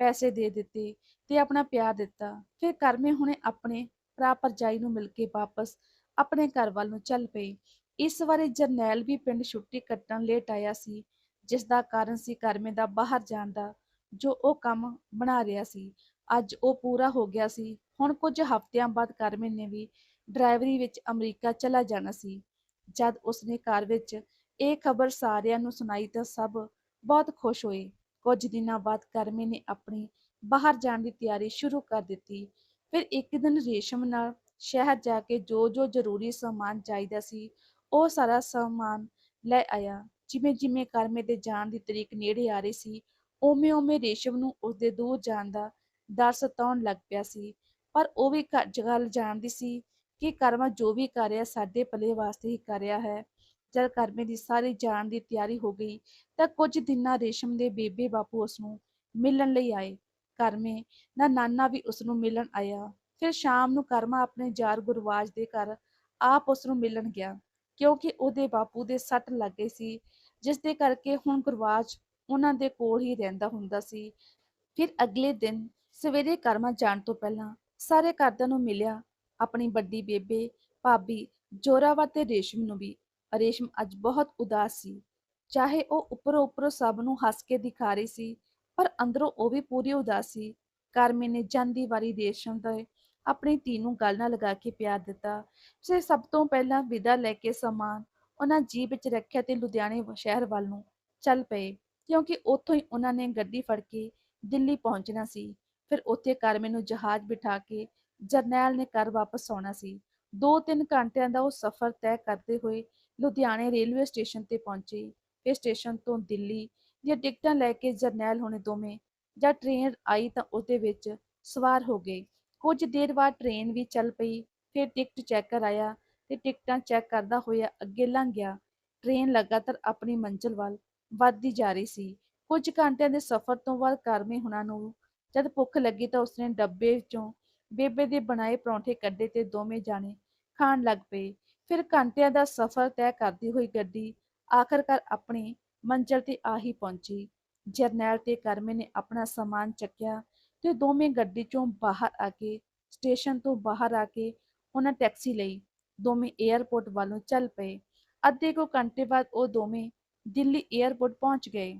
ਪੈਸੇ ਦੇ ਦਿੱਤੇ ਤੇ ਆਪਣਾ ਪਿਆਰ ਦਿੱਤਾ। ਫਿਰ ਕਰਮੇ ਹੁਣੇ ਆਪਣੇ ਭਰਾ ਭਰਜਾਈ ਨੂੰ ਮਿਲ ਕੇ ਵਾਪਸ ਆਪਣੇ ਘਰ ਵੱਲ ਨੂੰ ਚੱਲ ਪਈ। ਇਸ ਵਾਰੀ ਜਰਨੈਲ ਵੀ ਪਿੰਡ ਛੁੱਟੀ ਕੱਟਣ ਲੇਟ ਆਇਆ ਸੀ, ਜਿਸ ਦਾ ਕਾਰਨ ਸੀ ਕਰਮੇ ਦਾ ਬਾਹਰ ਜਾਣ ਦਾ, ਜੋ ਉਹ ਕੰਮ ਬਣਾ ਰਿਹਾ ਸੀ। ਅੱਜ ਉਹ ਪੂਰਾ ਹੋ ਗਿਆ ਸੀ। ਹੁਣ ਕੁਝ ਹਫ਼ਤਿਆਂ ਬਾਅਦ ਕਰਮੇ ਨੇ ਵੀ ਡਰਾਈਵਰੀ ਵਿੱਚ ਅਮਰੀਕਾ ਚਲਾ ਜਾਣਾ ਸੀ। ਜਦ ਉਸਨੇ ਘਰ ਵਿੱਚ ਇਹ ਖਬਰ ਸਾਰਿਆਂ ਨੂੰ ਸੁਣਾਈ ਤਾਂ ਸਭ ਬਹੁਤ ਖੁਸ਼ ਹੋਏ। ਕੁਝ ਦਿਨਾਂ ਬਾਅਦ ਕਰਮੇ ਨੇ ਆਪਣੀ ਬਾਹਰ ਜਾਣ ਦੀ ਤਿਆਰੀ ਸ਼ੁਰੂ ਕਰ ਦਿੱਤੀ। ਫਿਰ ਇੱਕ ਦਿਨ ਰੇਸ਼ਮ ਨਾਲ ਸ਼ਹਿਰ ਜਾ ਕੇ ਜੋ ਜੋ ਜ਼ਰੂਰੀ ਸਮਾਨ ਚਾਹੀਦਾ ਸੀ ਉਹ ਸਾਰਾ ਸਮਾਨ ਲੈ ਆਇਆ। ਜਿਵੇਂ ਜਿਵੇਂ ਕਰਮੇ ਦੇ ਜਾਣ ਦੀ ਤਰੀਕ ਨੇੜੇ ਆ ਰਹੀ ਸੀ ਓਵੇਂ ਓਵੇਂ ਰੇਸ਼ਮ ਨੂੰ ਉਸਦੇ ਦੂਰ ਜਾਣ ਦਾ ਡਰ ਸਤਾਉਣ ਲੱਗ ਪਿਆ ਸੀ। ਪਰ ਉਹ ਵੀ ਘ- ਗੱਲ ਜਾਣਦੀ ਸੀ ਕਿ ਕਰਮਾ ਜੋ ਵੀ ਕਰ ਰਿਹਾ, ਸਾਡੇ ਭਲੇ ਵਾਸਤੇ ਹੀ ਕਰ ਰਿਹਾ ਹੈ। ਜਦ ਕਰਮੇ ਦੀ ਸਾਰੀ ਜਾਣ ਦੀ ਤਿਆਰੀ ਹੋ ਗਈ, ਤਾਂ ਕੁਝ ਦਿਨਾਂ ਰੇਸ਼ਮ ਦੇ ਬੇਬੇ ਬਾਪੂ ਉਸ ਨੂੰ ਮਿਲਣ ਲਈ ਆਏ। ਕਰਮੇ ਦਾ ਨਾਨਾ ਵੀ ਉਸ ਨੂੰ ਮਿਲਣ ਆਇਆ। ਫਿਰ ਸ਼ਾਮ ਨੂੰ ਕਰਮਾ ਆਪਣੇ ਯਾਰ ਗੁਰਵਾਜ ਦੇ ਘਰ ਆਪ ਉਸ ਨੂੰ ਮਿਲਣ ਗਿਆ। ਕਿਉਂਕਿ ਉਹਦੇ ਬਾਪੂ ਦੇ ਸੱਟ ਲੱਗ ਗਈ ਸੀ ਜਿਸ ਦੇ ਕਰਕੇ ਹੁਣ ਗੁਰਵਾਜ ਉਹਨਾਂ ਦੇ ਕੋਲ ਹੀ ਰਹਿੰਦਾ ਹੁੰਦਾ ਸੀ। ਫਿਰ ਅਗਲੇ ਦਿਨ ਸਵੇਰੇ ਕਰਮਾ ਜਾਣ ਤੋਂ ਪਹਿਲਾਂ ਸਾਰੇ ਘਰਦਿਆਂ ਨੂੰ ਮਿਲਿਆ ਆਪਣੀ ਵੱਡੀ ਬੇਬੇ, ਭਾਬੀ ਜੋਰਾਵਰ ਤੇ ਰੇਸ਼ਮ ਨੂੰ ਵੀ। ਰੇਸ਼ਮ ਅੱਜ ਬਹੁਤ ਉਦਾਸ ਸੀ। ਚਾਹੇ ਉਹ ਉੱਪਰੋਂ ਉੱਪਰੋਂ ਸਭ ਨੂੰ ਹੱਸ ਕੇ ਦਿਖਾ ਰਹੀ ਸੀ, ਪਰ ਅੰਦਰੋਂ ਉਹ ਵੀ ਪੂਰੀ ਉਦਾਸ ਸੀ। ਕਰਮੇ ਨੇ ਜਾਂਦੀ ਵਾਰੀ ਰੇਸ਼ਮ ਦਾ ਆਪਣੀ ਧੀ ਨੂੰ ਗਲ ਨਾਲ ਲਗਾ ਕੇ ਪਿਆਰ ਦਿੱਤਾ। ਫਿਰ ਸਭ ਤੋਂ ਪਹਿਲਾਂ ਵਿਦਾ ਲੈ ਕੇ ਸਮਾਨ ਉਹਨਾਂ ਜੀਪ ਵਿੱਚ ਰੱਖਿਆ ਤੇ ਲੁਧਿਆਣੇ ਸ਼ਹਿਰ ਵੱਲ ਨੂੰ ਚੱਲ ਪਏ, ਕਿਉਂਕਿ ਉੱਥੋਂ ਹੀ ਉਹਨਾਂ ਨੇ ਗੱਡੀ ਫੜ ਕੇ ਦਿੱਲੀ ਪਹੁੰਚਣਾ ਸੀ। ਫਿਰ ਉੱਥੇ ਕਰਮੇ ਨੂੰ ਜਹਾਜ਼ ਬਿਠਾ ਕੇ ਜਰਨੈਲ ਨੇ ਘਰ ਵਾਪਸ ਆਉਣਾ ਸੀ। ਦੋ ਤਿੰਨ ਘੰਟਿਆਂ ਦਾ ਉਹ ਸਫ਼ਰ ਤੈਅ ਕਰਦੇ ਹੋਏ ਲੁਧਿਆਣੇ ਰੇਲਵੇ ਸਟੇਸ਼ਨ ਤੇ ਪਹੁੰਚੇ। ਫਿਰ ਸਟੇਸ਼ਨ ਤੋਂ ਦਿੱਲੀ ਦੀਆਂ ਟਿਕਟਾਂ ਲੈ ਕੇ ਜਰਨੈਲ ਹੋਣੇ ਦੋਵੇਂ ਜਦ ਟ੍ਰੇਨ ਆਈ ਤਾਂ ਉਹਦੇ ਵਿੱਚ ਸਵਾਰ ਹੋ ਗਏ। ਕੁਝ ਦੇਰ ਬਾਅਦ ਟ੍ਰੇਨ ਵੀ ਚੱਲ ਪਈ, ਫਿਰ ਟਿਕਟ ਚੈੱਕਰ ਆਇਆ ਤੇ ਟਿਕਟਾਂ ਚੈੱਕ ਕਰਦਾ ਹੋਇਆ ਅੱਗੇ ਲੰਘ ਗਿਆ। ਟ੍ਰੇਨ ਲਗਾਤਾਰ ਆਪਣੀ ਮੰਜ਼ਿਲ ਵੱਲ ਵੱਧਦੀ ਜਾ ਰਹੀ ਸੀ। ਕੁਝ ਘੰਟਿਆਂ ਦੇ ਸਫ਼ਰ ਤੋਂ ਬਾਅਦ ਕਰਮੇ ਹੁਣਾਂ ਨੂੰ ਜਦ ਭੁੱਖ ਲੱਗੀ ਤਾਂ ਉਸਨੇ ਡੱਬੇ ਵਿੱਚੋਂ ਬੇਬੇ ਦੇ ਬਣਾਏ ਪਰੌਂਠੇ ਕੱਢੇ ਤੇ ਦੋਵੇਂ ਜਾਣੇ ਖਾਣ ਲੱਗ ਪਏ। ਫਿਰ ਘੰਟਿਆਂ ਦਾ ਸਫ਼ਰ ਤੈਅ ਕਰਦੀ ਹੋਈ ਗੱਡੀ ਆਖਰਕਾਰ ਆਪਣੀ ਮੰਜ਼ਿਲ ਤੇ ਆ ਹੀ ਪਹੁੰਚੀ। ਜਰਨੈਲ ਤੇ ਕਰਮੇ ਨੇ ਆਪਣਾ ਸਮਾਨ ਚੱਕਿਆ ਤੇ ਦੋਵੇਂ ਗੱਡੀ ਚੋਂ ਬਾਹਰ ਆ ਕੇ, ਸਟੇਸ਼ਨ ਤੋਂ ਬਾਹਰ ਆ ਕੇ ਉਹਨਾਂ ਟੈਕਸੀ ਲਈ ਦੋਵੇਂ 에ਅਰਪੋਰਟ ਵੱਲੋਂ ਚੱਲ ਪਏ। ਅੱਧੇ ਕੁ ਘੰਟੇ ਬਾਅਦ ਉਹ ਦੋਵੇਂ ਦਿੱਲੀ 에ਅਰਪੋਰਟ ਪਹੁੰਚ ਗਏ।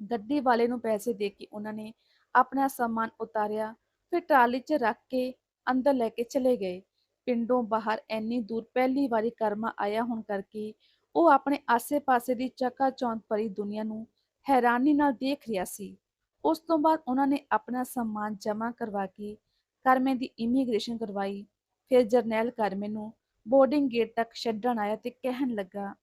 ਗੱਡੀ ਵਾਲੇ ਨੂੰ ਪੈਸੇ ਦੇ ਕੇ ਉਹਨਾਂ ਨੇ ਆਪਣਾ ਸਾਮਾਨ ਉਤਾਰਿਆ, ਫਿਰ ਟਰਾਲੀ 'ਚ ਰੱਖ ਕੇ ਅੰਦਰ ਲੈ ਕੇ ਚਲੇ ਗਏ। ਪਿੰਡੋਂ ਬਾਹਰ ਐਨੀ ਦੂਰ ਪਹਿਲੀ ਵਾਰੀ ਕਰਮਾ ਆਇਆ ਹੋਣ ਕਰਕੇ ਉਹ ਆਪਣੇ ਆਸੇ-ਪਾਸੇ ਦੀ ਚਕਾਚੌਂਧ ਭਰੀ ਦੁਨੀਆ ਨੂੰ ਹੈਰਾਨੀ ਨਾਲ ਦੇਖ ਰਿਹਾ ਸੀ। ਉਸ ਤੋਂ ਬਾਅਦ ਉਹਨਾਂ ਨੇ ਆਪਣਾ ਸਮਾਨ ਜਮ੍ਹਾਂ ਕਰਵਾ ਕੇ ਕਰਮੇ ਦੀ ਇਮੀਗ੍ਰੇਸ਼ਨ ਕਰਵਾਈ। ਫਿਰ ਜਰਨੈਲ ਕਰਮੇ ਨੂੰ ਬੋਰਡਿੰਗ ਗੇਟ ਤੱਕ ਛੱਡਣ ਆਇਆ ਤੇ ਕਹਿਣ ਲੱਗਾ,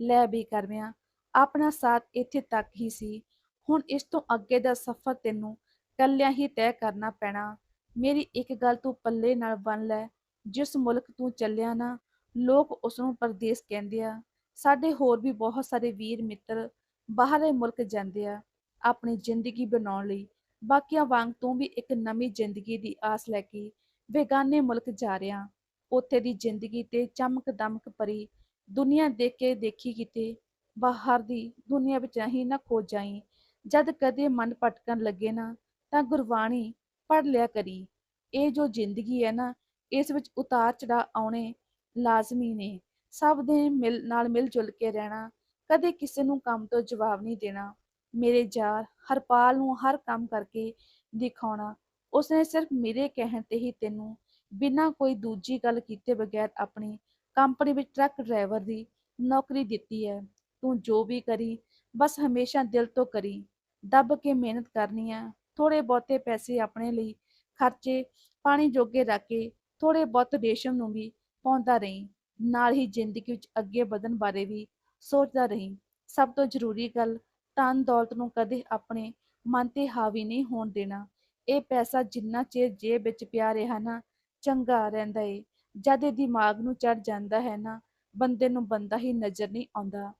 ਲੈ ਵੀ ਕਰਮਿਆ, ਆਪਣਾ ਸਾਥ ਇੱਥੇ ਤੱਕ ਹੀ ਸੀ। ਹੁਣ ਇਸ ਤੋਂ ਅੱਗੇ ਦਾ ਸਫ਼ਰ ਤੈਨੂੰ ਕੱਲਿਆਂ ਹੀ ਤੈਅ ਕਰਨਾ ਪੈਣਾ। ਮੇਰੀ ਇੱਕ ਗੱਲ ਤੂੰ ਪੱਲੇ ਨਾਲ ਬੰਨ ਲੈ। ਜਿਸ ਮੁਲਕ ਤੂੰ ਚੱਲਿਆ ਨਾ, ਲੋਕ ਉਸ ਨੂੰ ਪਰਦੇਸ ਕਹਿੰਦੇ ਆ। ਸਾਡੇ ਹੋਰ ਵੀ ਬਹੁਤ ਸਾਰੇ ਵੀਰ ਮਿੱਤਰ ਬਾਹਰਲੇ ਮੁਲਕ ਜਾਂਦੇ ਆ। ਆਪਣੀ ਜ਼ਿੰਦਗੀ ਬਣਾਉਣ ਲਈ। ਬਾਕੀਆਂ ਵਾਂਗ ਤੂੰ ਵੀ ਇੱਕ ਨਵੀਂ ਜ਼ਿੰਦਗੀ ਦੀ ਆਸ ਲੈ ਕੇ ਬੇਗਾਨੇ ਮੁਲਕ ਜਾ ਰਿਹਾ। ਉੱਥੇ ਦੀ ਜ਼ਿੰਦਗੀ ਤੇ ਚਮਕ ਦਮਕ ਭਰੀ ਦੁਨੀਆ ਦੇਖ ਕੇ ਦੇਖੀ ਕਿਤੇ, ਬਾਹਰ ਦੀ ਦੁਨੀਆ ਵਿੱਚ ਨਹੀਂ ਨਾ ਖੋ ਜਾਈ। ਜਦ ਕਦੇ ਮਨ ਭਟਕਣ ਲੱਗੇ ਨਾ, ਤਾਂ ਗੁਰਬਾਣੀ ਪੜ੍ਹ ਲਿਆ ਕਰੀ। ਇਹ ਜੋ ਜ਼ਿੰਦਗੀ ਹੈ ਨਾ, ਇਸ ਵਿੱਚ ਉਤਾਰ ਚੜਾ ਆਉਣੇ ਲਾਜ਼ਮੀ ਨੇ। ਸਭ ਦੇ ਮਿਲ ਨਾਲ ਮਿਲ ਜੁਲ ਕੇ ਰਹਿਣਾ, ਕਦੇ ਕਿਸੇ ਨੂੰ ਕੰਮ ਤੋਂ ਜਵਾਬ ਨਹੀਂ ਦੇਣਾ। ਮੇਰੇ ਯਾਰ ਹਰਪਾਲ ਨੂੰ ਹਰ ਕੰਮ ਕਰਕੇ ਦਿਖਾਉਣਾ। ਉਸਨੇ ਸਿਰਫ ਮੇਰੇ ਕਹਿਣ ਤੇ ਹੀ ਤੈਨੂੰ ਬਿਨਾਂ ਕੋਈ ਦੂਜੀ ਗੱਲ ਕੀਤੇ ਬਗੈਰ ਆਪਣੀ ਕੰਪਨੀ ਵਿੱਚ ਟਰੱਕ ਡਰਾਈਵਰ ਦੀ ਨੌਕਰੀ ਦਿੱਤੀ ਹੈ। ਤੂੰ ਜੋ ਵੀ ਕਰੀ, ਬਸ ਹਮੇਸ਼ਾ ਦਿਲ ਤੋਂ ਕਰੀ। ਦੱਬ ਕੇ ਮਿਹਨਤ ਕਰਨੀ ਆ। ਥੋੜੇ ਬਹੁਤੇ ਪੈਸੇ ਆਪਣੇ ਲਈ ਖਰਚੇ, ਪਾਣੀ ਜੋਗੇ ਰੱਖ ਕੇ ਥੋੜੇ ਬਹੁਤ ਰੇਸ਼ਮ ਨੂੰ ਵੀ ਪਾਉਂਦਾ ਰਹੀਂ। ਨਾਲ ਹੀ ਜ਼ਿੰਦਗੀ ਵਿੱਚ ਅੱਗੇ ਵਧਣ ਬਾਰੇ ਵੀ ਸੋਚਦਾ ਰਹੀਂ। ਸਭ ਤੋਂ ਜ਼ਰੂਰੀ ਗੱਲ ਧਨ ਦੌਲਤ ਨੂੰ ਕਦੇ ਆਪਣੇ ਮਨ ਤੇ ਹਾਵੀ ਨਹੀਂ ਹੋਣ ਦੇਣਾ। ਇਹ ਪੈਸਾ ਜਿੰਨਾ ਚਿਰ ਜੇਬ ਵਿੱਚ ਪਿਆ ਰਿਹਾ ਨਾ, ਚੰਗਾ ਰਹਿੰਦਾ ਏ। ਜਦ ਇਹ ਦਿਮਾਗ ਨੂੰ ਚੜ ਜਾਂਦਾ ਹੈ ਨਾ, ਬੰਦੇ ਨੂੰ ਬੰਦਾ ਹੀ ਨਜ਼ਰ ਨਹੀਂ ਆਉਂਦਾ।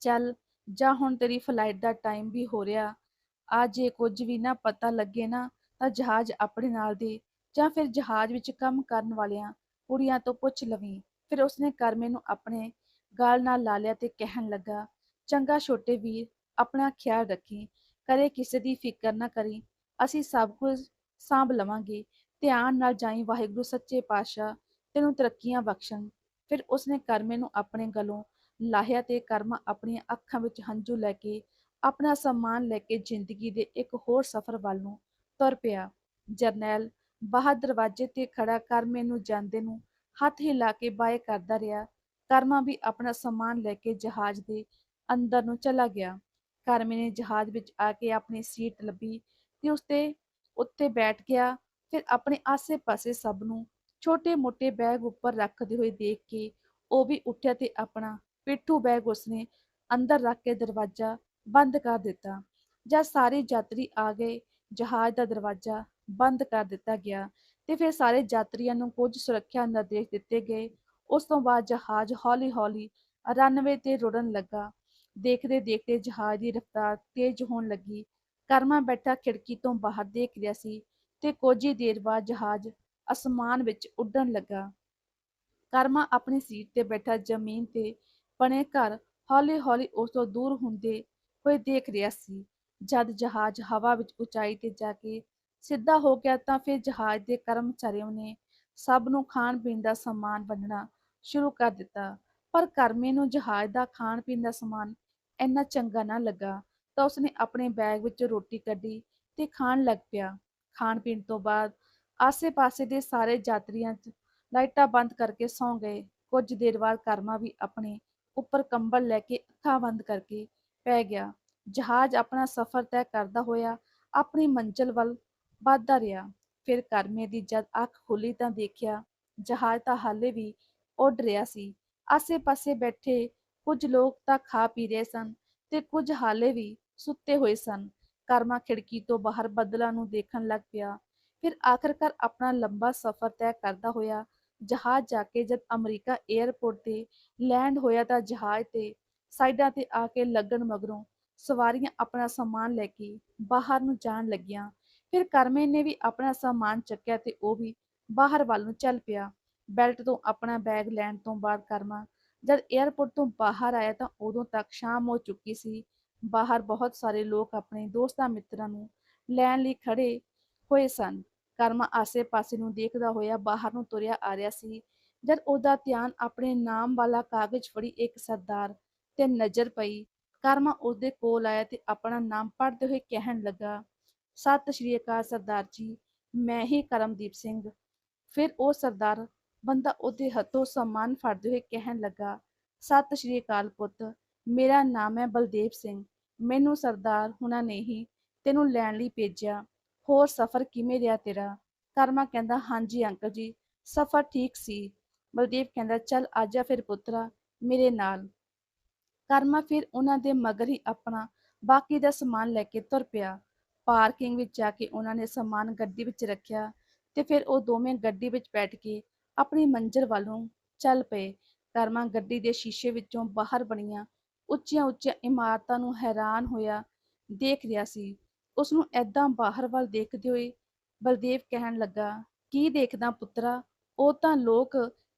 ਚੱਲ, ਜਾਂ ਹੁਣ ਤੇਰੀ ਫਲਾਈਟ ਦਾ ਟਾਈਮ ਵੀ ਹੋ ਰਿਹਾ। ਆ ਜੇ ਕੁਝ ਵੀ ਨਾ ਪਤਾ ਲੱਗੇ ਨਾ, ਤਾਂ ਜਹਾਜ਼ ਆਪਣੇ ਨਾਲ ਦੇ। ਜਾਂ ਫਿਰ ਜਹਾਜ਼ ਵਿੱਚ ਕੰਮ ਕਰਨ ਵਾਲਿਆਂ, ਕੁੜੀਆਂ ਤੋਂ ਪੁੱਛ ਲਵੀਂ। ਫਿਰ ਉਸਨੇ ਕਰਮੇ ਨੂੰ ਆਪਣੇ ਗਾਲ ਨਾਲ ਲਾ ਲਿਆ ਤੇ ਕਹਿਣ ਲੱਗਾ ਚੰਗਾ ਛੋਟੇ ਵੀਰ, ਆਪਣਾ ਖਿਆਲ ਰੱਖੀ, ਕਦੇ ਕਿਸੇ ਦੀ ਫਿਕਰ ਨਾ ਕਰੀ, ਅਸੀਂ ਸਭ ਕੁਝ ਸਾਂਭ ਲਵਾਂਗੇ, ਧਿਆਨ ਨਾਲ ਜਾਈ, ਵਾਹਿਗੁਰੂ ਸੱਚੇ ਪਾਤਸ਼ਾਹ, ਤੈਨੂੰ ਤਰੱਕੀਆਂ ਬਖਸ਼ਣ। ਫਿਰ ਉਸਨੇ ਕਰਮੇ ਨੂੰ ਆਪਣੇ ਗਲੋਂ ਲਾਹਿਆ ਤੇ ਕਰਮਾ ਆਪਣੀਆਂ ਅੱਖਾਂ ਵਿੱਚ ਹੰਝੂ ਲੈ ਕੇ, ਆਪਣਾ ਸਮਾਨ ਲੈ ਕੇ ਜ਼ਿੰਦਗੀ ਦੇ ਇੱਕ ਹੋਰ ਸਫ਼ਰ ਵੱਲ ਨੂੰ ਤੁਰ ਪਿਆ। ਜਰਨੈਲ ਬਾਹਰ ਦਰਵਾਜ਼ੇ ਤੇ ਖੜਾ ਕਰਮੇ ਨੂੰ ਜਾਂਦੇ ਨੂੰ ਹੱਥ ਹਿਲਾ ਕੇ ਬਾਏ ਕਰਦਾ ਰਿਹਾ। ਕਰਮਾ ਵੀ ਆਪਣਾ ਸਨਮਾਨ ਲੈ ਕੇ ਜਹਾਜ਼ ਦੇ ਅੰਦਰ ਨੂੰ ਚਲਾ ਗਿਆ। ਕਰਮੇ ਨੇ ਜਹਾਜ਼ ਵਿੱਚ ਆ ਕੇ ਆਪਣੀ ਸੀਟ ਲੱਭੀ ਤੇ ਉਸਤੇ ਉੱਤੇ ਬੈਠ ਗਿਆ। ਫਿਰ ਆਪਣੇ ਆਸੇ-ਪਾਸੇ ਸਭ ਨੂੰ ਛੋਟੇ-ਮੋਟੇ ਬੈਗ ਉੱਪਰ ਰੱਖਦੇ ਹੋਏ ਦੇਖ ਕੇ ਉਹ ਵੀ ਉੱਠਿਆ ਤੇ ਆਪਣਾ ਪਿੱਠੂ ਬੈਗ ਉਸਨੇ ਅੰਦਰ ਰੱਖ ਕੇ ਦਰਵਾਜ਼ਾ ਬੰਦ ਕਰ ਦਿੱਤਾ। ਜਦ ਸਾਰੇ ਯਾਤਰੀ ਆ ਗਏ, ਜਹਾਜ਼ ਦਾ ਦਰਵਾਜ਼ਾ ਬੰਦ ਕਰ ਦਿੱਤਾ ਗਿਆ ਤੇ ਫਿਰ ਸਾਰੇ ਯਾਤਰੀਆਂ ਨੂੰ ਕੁਝ ਸੁਰੱਖਿਆ ਨਿਰਦੇਸ਼ ਦਿੱਤੇ ਗਏ। ਉਸ ਤੋਂ ਬਾਅਦ ਜਹਾਜ਼ ਹੌਲੀ-ਹੌਲੀ ਰਨਵੇ ਤੇ ਰੁੜਨ ਲੱਗਾ। ਦੇਖਦੇ ਦੇਖਦੇ ਜਹਾਜ਼ ਦੀ ਰਫ਼ਤਾਰ ਤੇਜ਼ ਹੋਣ ਲੱਗੀ। ਕਰਮਾ ਬੈਠਾ ਖਿੜਕੀ ਤੋਂ ਬਾਹਰ ਦੇਖ ਰਿਹਾ ਸੀ ਤੇ ਕੁਝ ਹੀ ਦੇਰ ਬਾਅਦ ਜਹਾਜ਼ ਅਸਮਾਨ ਵਿੱਚ ਉੱਡਣ ਲੱਗਾ। ਕਰਮਾ ਆਪਣੀ ਸੀਟ ਤੇ ਬੈਠਾ ਜ਼ਮੀਨ ਤੇ ਬਣੇ ਘਰ ਹੌਲੀ-ਹੌਲੀ ਉਸ ਤੋਂ ਦੂਰ ਹੁੰਦੇ ਹੋਏ ਦੇਖ ਰਿਹਾ ਸੀ। ਜਦ ਜਹਾਜ਼ ਹਵਾ ਵਿੱਚ ਉਚਾਈ ਤੇ ਜਾ ਕੇ ਸਿੱਧਾ ਹੋ ਗਿਆ ਤਾਂ ਫਿਰ ਜਹਾਜ਼ ਦੇ ਕਰਮਚਾਰੀਆਂ ਨੇ ਸਭ ਨੂੰ ਖਾਣ ਪੀਣ ਦਾ ਸਮਾਨ ਵੰਡਣਾ ਸ਼ੁਰੂ ਕਰ ਦਿੱਤਾ। ਪਰ ਕਰਮੇ ਨੂੰ ਜਹਾਜ਼ ਦਾ ਖਾਣ ਪੀਣ ਦਾ ਸਮਾਨ ਇੰਨਾ ਚੰਗਾ ਨਾ ਲੱਗਾ ਤਾਂ ਉਸਨੇ ਆਪਣੇ ਬੈਗ ਵਿੱਚੋਂ ਰੋਟੀ ਕੱਢੀ ਤੇ ਖਾਣ ਲੱਗ ਪਿਆ। ਖਾਣ ਪੀਣ ਤੋਂ ਬਾਅਦ ਆਸੇ-ਪਾਸੇ ਦੇ ਸਾਰੇ ਯਾਤਰੀਆਂ 'ਚ ਲਾਈਟਾਂ ਬੰਦ ਕਰਕੇ ਸੌਂ ਗਏ। ਕੁਝ ਦੇਰ ਬਾਅਦ ਕਰਮਾ ਵੀ ਆਪਣੇ ਉੱਪਰ ਕੰਬਲ ਲੈ ਕੇ ਅੱਖਾਂ ਬੰਦ ਕਰਕੇ ਪੈ ਗਿਆ। ਜਹਾਜ਼ ਆਪਣਾ ਸਫ਼ਰ ਤੈਅ ਕਰਦਾ ਹੋਇਆ ਆਪਣੀ ਮੰਜ਼ਿਲ ਵੱਲ ਵੱਧਦਾ ਰਿਹਾ। ਫਿਰ ਕਰਮੇ ਦੀ ਜਦ ਅੱਖ ਖੁੱਲੀ ਤਾਂ ਦੇਖਿਆ ਜਹਾਜ਼ ਤਾਂ ਹਾਲੇ ਵੀ ਉੱਡ ਰਿਹਾ ਸੀ। ਆਸੇ-ਪਾਸੇ ਬੈਠੇ ਕੁਝ ਲੋਕ ਤਾਂ ਖਾ ਪੀ ਰਹੇ ਸਨ ਤੇ ਕੁਝ ਹਾਲੇ ਵੀ ਸੁੱਤੇ ਹੋਏ ਸਨ। ਕਰਮਾ ਖਿੜਕੀ ਤੋਂ ਬਾਹਰ ਬੱਦਲਾਂ ਨੂੰ ਦੇਖਣ ਲੱਗ ਪਿਆ। ਫਿਰ ਆਖਰਕਾਰ ਆਪਣਾ ਲੰਬਾ ਸਫ਼ਰ ਤੈਅ ਕਰਦਾ ਹੋਇਆ ਜਹਾਜ਼ ਜਾ ਕੇ ਜਦ ਅਮਰੀਕਾ 에ਅਰਪੋਰਟ ਤੇ ਲੈਂਡ ਹੋਇਆ ਤਾਂ ਜਹਾਜ਼ ਤੇ ਸਾਈਡਾਂ ਤੇ ਆ ਕੇ ਲੱਗਣ ਮਗਰੋਂ ਸਵਾਰੀਆਂ ਆਪਣਾ ਸਾਮਾਨ ਲੈ ਕੇ ਬਾਹਰ ਨੂੰ ਜਾਣ ਲੱਗੀਆਂ। ਫਿਰ ਕਰਮੇ ਨੇ ਵੀ ਆਪਣਾ ਸਾਮਾਨ ਚੱਕਿਆ ਤੇ ਉਹ ਵੀ ਬਾਹਰ ਵੱਲ ਨੂੰ ਚੱਲ ਪਿਆ। ਬੈਲਟ ਤੋਂ ਆਪਣਾ ਬੈਗ ਲੈਣ ਤੋਂ ਬਾਅਦ ਕਰਮਾ ਜਦ 에ਅਰਪੋਰਟ ਤੋਂ ਬਾਹਰ ਆਇਆ ਤਾਂ ਉਦੋਂ ਤੱਕ ਸ਼ਾਮ ਹੋ ਚੁੱਕੀ ਸੀ। ਬਾਹਰ ਬਹੁਤ ਸਾਰੇ ਲੋਕ ਆਪਣੇ ਦੋਸਤਾਂ ਮਿੱਤਰਾਂ ਨੂੰ ਲੈਣ ਲਈ ਖੜੇ ਹੋਏ ਸਨ। ਕਰਮਾ ਆਸੇ-ਪਾਸੇ ਨੂੰ ਦੇਖਦਾ ਹੋਇਆ ਬਾਹਰ ਨੂੰ ਤੁਰਿਆ ਆ ਰਿਹਾ ਸੀ। ਜਦ ਉਹਦਾ ਧਿਆਨ ਆਪਣੇ ਨਾਮ ਵਾਲਾ ਕਾਗਜ਼ ਫੜੀ ਇੱਕ ਸਰਦਾਰ ਤੇ ਨਜ਼ਰ ਪਈ, ਕਰਮਾ ਉਹਦੇ ਕੋਲ ਆਇਆ ਤੇ ਆਪਣਾ ਨਾਮ ਪੜ੍ਹਦੇ ਹੋਏ ਕਹਿਣ ਲੱਗਾ, ਸਤਿ ਸ਼੍ਰੀ ਅਕਾਲ ਸਰਦਾਰ ਜੀ, ਮੈਂ ਹੀ ਕਰਮਦੀਪ ਸਿੰਘ। ਫਿਰ ਉਹ ਸਰਦਾਰ ਬੰਦਾ ਉਹਦੇ ਹੱਥੋਂ ਸਮਾਨ ਫੜਦੇ ਹੋਏ ਕਹਿਣ ਲੱਗਾ, ਸਤਿ ਸ਼੍ਰੀ ਅਕਾਲ ਪੁੱਤ, ਮੇਰਾ ਨਾਮ ਹੈ ਬਲਦੇਵ ਸਿੰਘ। ਮੈਨੂੰ ਸਰਦਾਰ ਹੁਣਾਂ ਨੇ ਹੀ ਤੈਨੂੰ ਲੈਣ ਲਈ ਭੇਜਿਆ। ਹੋਰ ਸਫ਼ਰ ਕਿਵੇਂ ਰਿਹਾ ਤੇਰਾ? ਕਰਮਾ ਕਹਿੰਦਾ, ਹਾਂਜੀ ਅੰਕਲ ਜੀ, ਸਫ਼ਰ ਠੀਕ ਸੀ। ਬਲਦੇਵ ਕਹਿੰਦਾ, ਚੱਲ ਆਜਾ ਫਿਰ ਪੁੱਤਰਾ, ਮੇਰੇ ਨਾਲ। ਕਰਮਾ ਫਿਰ ਉਹਨਾਂ ਦੇ ਮਗਰ ਹੀ ਆਪਣਾ ਬਾਕੀ ਦਾ ਸਮਾਨ ਲੈ ਕੇ ਤੁਰ ਪਿਆ। ਪਾਰਕਿੰਗ ਵਿੱਚ ਜਾ ਕੇ ਉਹਨਾਂ ਨੇ ਸਮਾਨ ਗੱਡੀ ਵਿੱਚ ਰੱਖਿਆ ਤੇ ਫਿਰ ਉਹ ਦੋਵੇਂ ਗੱਡੀ ਵਿੱਚ ਬੈਠ ਕੇ ਆਪਣੀ ਮੰਜ਼ਿਲ ਵੱਲੋਂ ਚੱਲ ਪਏ। ਕਰਮਾ ਗੱਡੀ ਦੇ ਸ਼ੀਸ਼ੇ ਵਿੱਚੋਂ ਬਾਹਰ ਬਣੀਆਂ ਉੱਚੀਆਂ ਉੱਚੀਆਂ ਇਮਾਰਤਾਂ ਨੂੰ ਹੈਰਾਨ ਹੋਇਆ ਦੇਖ ਰਿਹਾ ਸੀ। ਉਸ ਨੂੰ ਐਦਾਂ ਬਾਹਰ ਵੱਲ ਦੇਖਦੇ ਹੋਏ ਬਲਦੇਵ ਕਹਿਣ ਲੱਗਾ, ਕੀ ਦੇਖਦਾ ਪੁੱਤਰਾ? ਉਹ ਤਾਂ ਲੋਕ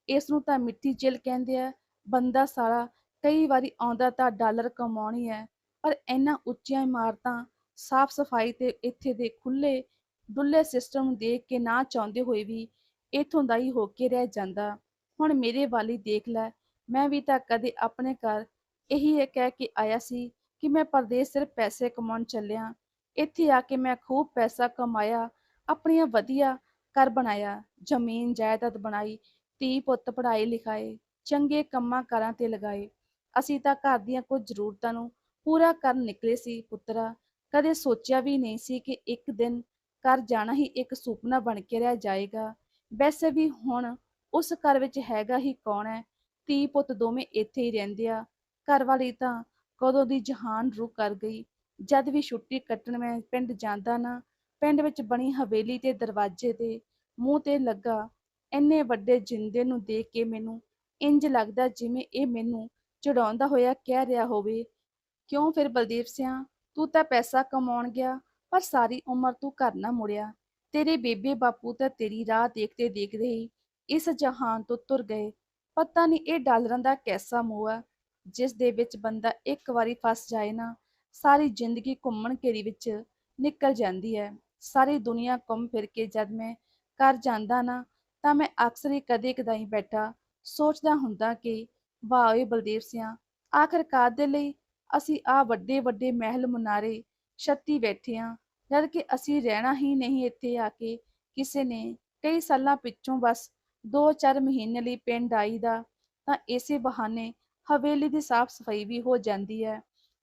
ਇਸ ਨੂੰ ਤਾਂ ਮਿੱਟੀ ਜਿਲ ਕਹਿੰਦੇ ਆ। ਬੰਦਾ ਸਾਲਾ ਕਈ ਵਾਰੀ ਆਉਂਦਾ ਤਾਂ ਡਾਲਰ ਕਮਾਉਣੀ ਹੈ, ਪਰ ਇਹਨਾਂ ਉੱਚੀਆਂ ਇਮਾਰਤਾਂ ਸਾਫ਼ ਸਫ਼ਾਈ ਤੇ ਇੱਥੇ ਦੇ ਖੁੱਲੇ ਡੁੱਲੇ ਸਿਸਟਮ ਨੂੰ ਦੇਖ ਕੇ ਨਾ ਚਾਹੁੰਦੇ ਹੋਏ ਵੀ ਇੱਥੋਂ ਦਾ ਹੀ ਹੋ ਕੇ ਰਹਿ ਜਾਂਦਾ। ਹੁਣ ਮੇਰੇ ਵਾਲੀ ਦੇਖ ਲੈ। ਮੈਂ ਵੀ ਤਾਂ ਕਦੇ ਆਪਣੇ ਘਰ ਇਹੀ ਕਹਿ ਕੇ ਆਇਆ ਸੀ ਕਿ ਮੈਂ ਪਰਦੇਸ ਸਿਰਫ ਪੈਸੇ ਕਮਾਉਣ ਚੱਲਿਆ। ਇੱਥੇ ਆ ਕੇ ਮੈਂ ਖੂਬ ਪੈਸਾ ਕਮਾਇਆ, ਆਪਣੀਆਂ ਵਧੀਆ ਘਰ ਬਣਾਇਆ, ਜ਼ਮੀਨ, ਜਾਇਦਾਦ ਬਣਾਈ, ਧੀ ਪੁੱਤ ਪੜ੍ਹਾਈ ਲਿਖਾਏ, ਚੰਗੇ ਕੰਮਾਂ ਕਾਰਾਂ ਤੇ ਲਗਾਏ। ਅਸੀਂ ਤਾਂ ਘਰ ਦੀਆਂ ਕੁਝ ਜ਼ਰੂਰਤਾਂ ਨੂੰ ਪੂਰਾ ਕਰਨ ਨਿਕਲੇ ਸੀ ਪੁੱਤਰਾ। ਕਦੇ ਸੋਚਿਆ ਵੀ ਨਹੀਂ ਸੀ ਕਿ ਇੱਕ ਦਿਨ ਘਰ ਜਾਣਾ ਹੀ ਇੱਕ ਸੁਪਨਾ ਬਣ ਕੇ ਰਹਿ ਜਾਏਗਾ। ਵੈਸੇ ਵੀ ਹੁਣ ਉਸ ਘਰ ਵਿੱਚ ਹੈਗਾ ਹੀ ਕੌਣ ਹੈ? ਧੀ ਪੁੱਤ ਦੋਵੇਂ ਇੱਥੇ ਹੀ ਰਹਿੰਦੇ ਆ। ਘਰ ਵਾਲੀ ਤਾਂ ਕਦੋਂ ਦੀ ਜਹਾਨ ਰੂ ਕਰ ਗਈ। ਜਦ ਵੀ ਛੁੱਟੀ ਕੱਟਣ ਮੈਂ ਪਿੰਡ ਜਾਂਦਾ ਨਾ, ਪਿੰਡ ਵਿੱਚ ਬਣੀ ਹਵੇਲੀ ਦੇ ਦਰਵਾਜ਼ੇ ਤੇ ਮੂੰਹ ਤੇ ਲੱਗਾ। ਇੰਨੇ ਵੱਡੇ ਜਿੰਦੇ ਨੂੰ ਦੇਖ ਕੇ ਮੈਨੂੰ ਇੰਜ ਲੱਗਦਾ ਜਿਵੇਂ ਇਹ ਮੈਨੂੰ ਚੜਾਉਂਦਾ ਹੋਇਆ ਕਹਿ ਰਿਹਾ ਹੋਵੇ। ਕਿਉਂ ਫਿਰ ਬਲਦੇਵ ਸਿਆ, ਤੂੰ ਤਾਂ ਪੈਸਾ ਕਮਾਉਣ ਗਿਆ, ਪਰ ਸਾਰੀ ਉਮਰ ਤੂੰ ਘਰ ਨਾ ਮੁੜਿਆ। ਤੇਰੇ ਬੇਬੇ ਬਾਪੂ ਤਾਂ ਤੇਰੀ ਰਾਹ ਦੇਖਦੇ ਦੇਖਦੇ ਹੀ, ਇਸ ਜਹਾਨ ਤੋਂ ਤੁਰ ਗਏ। ਪਤਾ ਨਹੀਂ ਇਹ ਡਾਲਰਾਂ ਦਾ ਕੈਸਾ ਮੋਹ ਹੈ ਜਿਸ ਦੇ ਵਿੱਚ ਬੰਦਾ ਇੱਕ ਵਾਰੀ ਫਸ ਜਾਏ ਨਾ, ਸਾਰੀ ਜ਼ਿੰਦਗੀ ਘੁੰਮਣ ਘੇਰੀ ਵਿੱਚ ਨਿਕਲ ਜਾਂਦੀ ਹੈ। ਸਾਰੀ ਦੁਨੀਆ ਘੁੰਮ ਫਿਰ ਕੇ ਜਦ ਮੈਂ ਘਰ ਜਾਂਦਾ ਨਾ, ਤਾਂ ਮੈਂ ਅਕਸਰ ਹੀ ਕਦੇ ਕਦਾਈ ਬੈਠਾ, ਸੋਚਦਾ ਹੁੰਦਾ ਕਿ, ਵਾਹ ਓਏ ਬਲਦੇਵ ਸਿਆਂ, ਆਖਰਕਾਰ ਦੇ ਲਈ ਅਸੀਂ ਆ ਵੱਡੇ ਵੱਡੇ ਮਹਿਲ ਮੁਨਾਰੇ ਛੱਤੀ ਬੈਠੇ ਹਾਂ ਜਦ ਕਿ ਅਸੀਂ ਰਹਿਣਾ ਹੀ ਨਹੀਂ ਇੱਥੇ ਆ ਕੇ ਕਿਸੇ ਨੇ ਕਈ ਸਾਲਾਂ ਪਿੱਛੋਂ ਬਸ 2-4 ਮਹੀਨੇ ਲਈ ਪਿੰਡ ਆਈ ਦਾ, ਤਾਂ ਇਸੇ ਬਹਾਨੇ ਹਵੇਲੀ ਦੀ ਸਾਫ਼ ਸਫ਼ਾਈ ਵੀ ਹੋ ਜਾਂਦੀ ਹੈ।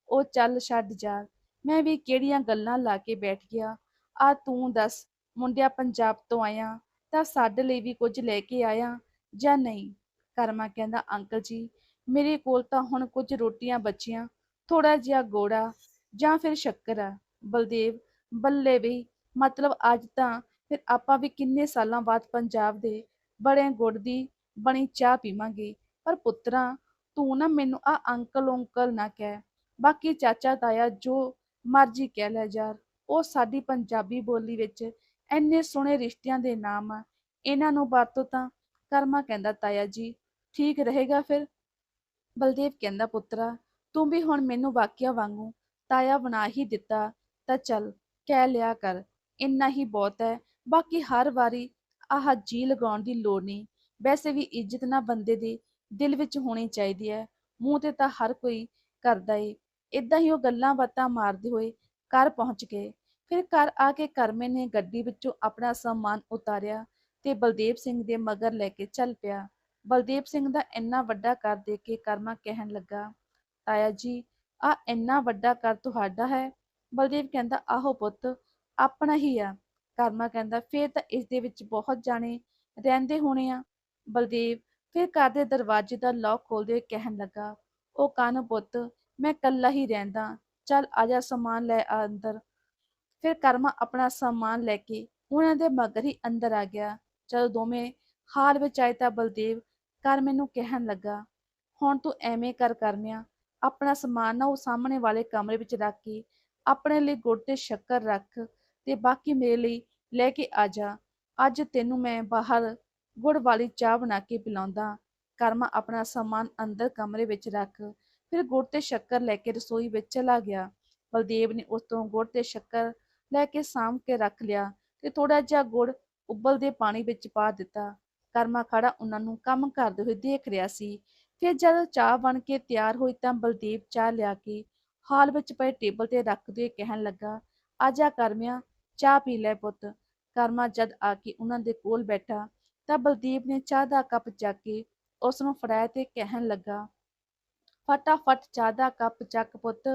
ਉਹ ਚੱਲ ਛੱਡ ਜਾ। ਮੈਂ ਵੀ ਕਿਹੜੀਆਂ ਗੱਲਾਂ ਲਾ ਕੇ ਬੈਠ ਗਿਆ। ਆ ਤੂੰ ਦੱਸ, ਮੁੰਡਿਆ ਪੰਜਾਬ ਤੋਂ ਆਇਆ ਤਾਂ ਸਾਡੇ ਲਈ ਵੀ ਕੁਝ ਲੈ ਕੇ ਆਇਆ ਜਾਂ ਨਹੀਂ? ਕਰਮਾ ਕਹਿੰਦਾ, ਅੰਕਲ ਜੀ, ਮੇਰੇ ਕੋਲ ਤਾਂ ਹੁਣ ਕੁਝ ਰੋਟੀਆਂ ਬਚੀਆਂ ਥੋੜਾ ਜਿਹਾ ਗੋੜਾ ਜਾਂ ਫਿਰ ਸ਼ੱਕਰ ਆ। ਬਲਦੇਵ ਬੱਲੇ ਵੀ। ਮਤਲਬ ਅੱਜ ਤਾਂ ਫਿਰ ਆਪਾਂ ਵੀ ਕਿੰਨੇ ਸਾਲਾਂ ਬਾਅਦ ਪੰਜਾਬ ਦੇ ਬੜੇ ਗੁੜ ਦੀ ਬਣੀ ਚਾਹ ਪੀਵਾਂਗੇ। ਪਰ ਪੁੱਤਰਾ, ਤੂੰ ਨਾ ਮੈਨੂੰ ਆ ਅੰਕਲ ਉਂਕਲ ਨਾ ਕਹਿ। ਬਾਕੀ ਚਾਚਾ ਤਾਇਆ ਜੋ ਮਰਜ਼ੀ ਕਹਿ ਲੈ ਯਾਰ। ਉਹ ਸਾਡੀ ਪੰਜਾਬੀ ਬੋਲੀ ਵਿੱਚ ਇੰਨੇ ਸੋਹਣੇ ਰਿਸ਼ਤਿਆਂ ਦੇ ਨਾਮ ਆ। ਇਹਨਾਂ ਨੂੰ ਵਰਤੋ ਤਾਂ ਕਰਮਾ ਕਹਿੰਦਾ ਤਾਇਆ ਜੀ। ਠੀਕ ਰਹੇਗਾ ਫਿਰ? ਬਲਦੇਵ ਕਹਿੰਦਾ, ਪੁੱਤਰਾ, ਤੂੰ ਵੀ ਹੁਣ ਮੈਨੂੰ ਵਾਕਿਆ ਵਾਂਗੂ ਤਾਇਆ ਬਣਾ ਹੀ ਦਿੱਤਾ ਤਾਂ ਚੱਲ। ਕਹਿ ਲਿਆ ਕਰ, ਇੰਨਾ ਹੀ ਬਹੁਤ ਹੈ, ਬਾਕੀ ਹਰ ਵਾਰੀ ਆਹ ਜੀ ਲਗਾਉਣ ਦੀ ਲੋੜ ਨਹੀਂ, ਵੈਸੇ ਵੀ ਇੱਜ਼ਤ ਨਾ ਬੰਦੇ ਦੀ ਦਿਲ ਵਿੱਚ ਹੋਣੀ ਚਾਹੀਦੀ ਹੈ, ਮੂੰਹ ਤੇ ਤਾਂ ਹਰ ਕੋਈ ਕਰਦਾ ਏ ਇਦਾਂ ਹੀ ਉਹ ਗੱਲਾਂ ਬਾਤਾਂ ਮਾਰਦੇ ਹੋਏ ਘਰ ਪਹੁੰਚ ਗਏ, ਫਿਰ ਘਰ ਆ ਕੇ ਕਰਮੇ ਨੇ ਗੱਡੀ ਵਿੱਚੋਂ ਆਪਣਾ ਸਾਮਾਨ ਉਤਾਰਿਆ ਤੇ ਬਲਦੇਵ ਸਿੰਘ ਦੇ ਮਗਰ ਲੈ ਕੇ ਚੱਲ ਪਿਆ, ਬਲਦੇਵ ਸਿੰਘ ਦਾ ਇੰਨਾ ਵੱਡਾ ਘਰ ਦੇਖ ਕੇ ਕਰਮਾ ਕਹਿਣ ਲੱਗਾ, ਤਾਇਆ ਜੀ ਆ ਇੰਨਾ ਵੱਡਾ ਘਰ ਤੁਹਾਡਾ ਹੈ ਬਲਦੇਵ ਕਹਿੰਦਾ, ਆਹੋ ਪੁੱਤ, ਆਪਣਾ ਹੀ ਆ। ਕਰਮਾ ਕਹਿੰਦਾ, ਫੇਰ ਤਾਂ ਇਸ ਦੇ ਵਿੱਚ ਬਹੁਤ ਜਾਣੇ ਰਹਿੰਦੇ ਹੋਣੇ ਆ। ਬਲਦੇਵ ਫਿਰ ਘਰ ਦੇ ਦਰਵਾਜ਼ੇ ਦਾ ਲੌਕ ਖੋਲਦੇ ਹੋਏ ਕਹਿਣ ਲੱਗਾ, ਉਹ ਕੰਨ ਪੁੱਤ, ਮੈਂ ਕੱਲਾ ਹੀ ਰਹਿੰਦਾ। ਚੱਲ ਆਜਾ ਸਮਾਨ ਲੈ ਆ ਅੰਦਰ। ਫਿਰ ਕਰਮਾ ਆਪਣਾ ਸਮਾਨ ਲੈ ਕੇ ਉਹਨਾਂ ਦੇ ਮਗਰ ਹੀ ਅੰਦਰ ਆ ਗਿਆ। ਜਦੋਂ ਦੋਵੇਂ ਹਾਲ ਵਿੱਚ ਆਏ ਤਾਂ ਬਲਦੇਵ ਕਰ ਮੈਨੂੰ ਕਹਿਣ ਲੱਗਾ, ਹੁਣ ਤੂੰ ਐਵੇਂ ਕਰ ਕਰਮਿਆ ਆਪਣਾ ਸਮਾਨ ਨਾ ਉਹ ਸਾਹਮਣੇ ਵਾਲੇ ਕਮਰੇ ਵਿੱਚ ਰੱਖ ਕੇ ਆਪਣੇ ਲਈ ਗੁੜ ਤੇ ਸ਼ੱਕਰ ਰੱਖ ਤੇ ਬਾਕੀ ਮੇਰੇ ਲਈ ਲੈ ਕੇ ਆ ਜਾ। ਅੱਜ ਤੈਨੂੰ ਮੈਂ ਬਾਹਰ ਗੁੜ ਵਾਲੀ ਚਾਹ ਬਣਾ ਕੇ ਪਿਲਾਉਂਦਾ। ਕਰਮਾ ਆਪਣਾ ਸਾਮਾਨ ਅੰਦਰ ਕਮਰੇ ਵਿੱਚ ਰੱਖ। ਫਿਰ ਗੁੜ ਤੇ ਸ਼ੱਕਰ ਲੈ ਕੇ ਰਸੋਈ ਵਿੱਚ ਚਲਾ ਗਿਆ। ਬਲਦੇਵ ਨੇ ਉਸ ਤੋਂ ਗੁੜ ਤੇ ਸ਼ੱਕਰ ਲੈ ਕੇ ਸਾਂਭ ਕੇ ਰੱਖ ਲਿਆ ਤੇ ਥੋੜਾ ਜਿਹਾ ਗੁੜ ਉਬਲਦੇ ਪਾਣੀ ਵਿੱਚ ਪਾ ਦਿੱਤਾ। ਕਰਮਾ ਖੜਾ ਉਹਨਾਂ ਨੂੰ ਕੰਮ ਕਰਦੇ ਹੋਏ ਦੇਖ ਰਿਹਾ ਸੀ। ਫਿਰ ਜਦ ਚਾਹ ਬਣ ਕੇ ਤਿਆਰ ਹੋਈ ਤਾਂ ਬਲਦੇਵ ਚਾਹ ਲਿਆ ਕੇ ਹਾਲ ਵਿੱਚ ਪਏ ਟੇਬਲ ਤੇ ਰੱਖਦੇ ਕਹਿਣ ਲੱਗਾ ਆਜਾ ਕਰਮਿਆ, ਚਾਹ ਪੀ ਲੈ ਪੁੱਤ। ਕਰਮਾ ਜਦ ਆ ਕੇ ਉਹਨਾਂ ਦੇ ਕੋਲ ਬੈਠਾ ਤਾਂ ਬਲਦੀਪ ਨੇ ਚਾਹ ਦਾ ਕੱਪ ਚੱਕ ਕੇ ਉਸ ਨੂੰ ਫੜਾਇਆ ਤੇ ਕਹਿਣ ਲੱਗਾ, ਫਟਾਫਟ ਚਾਹ ਦਾ ਕੱਪ ਚੱਕ ਪੁੱਤ,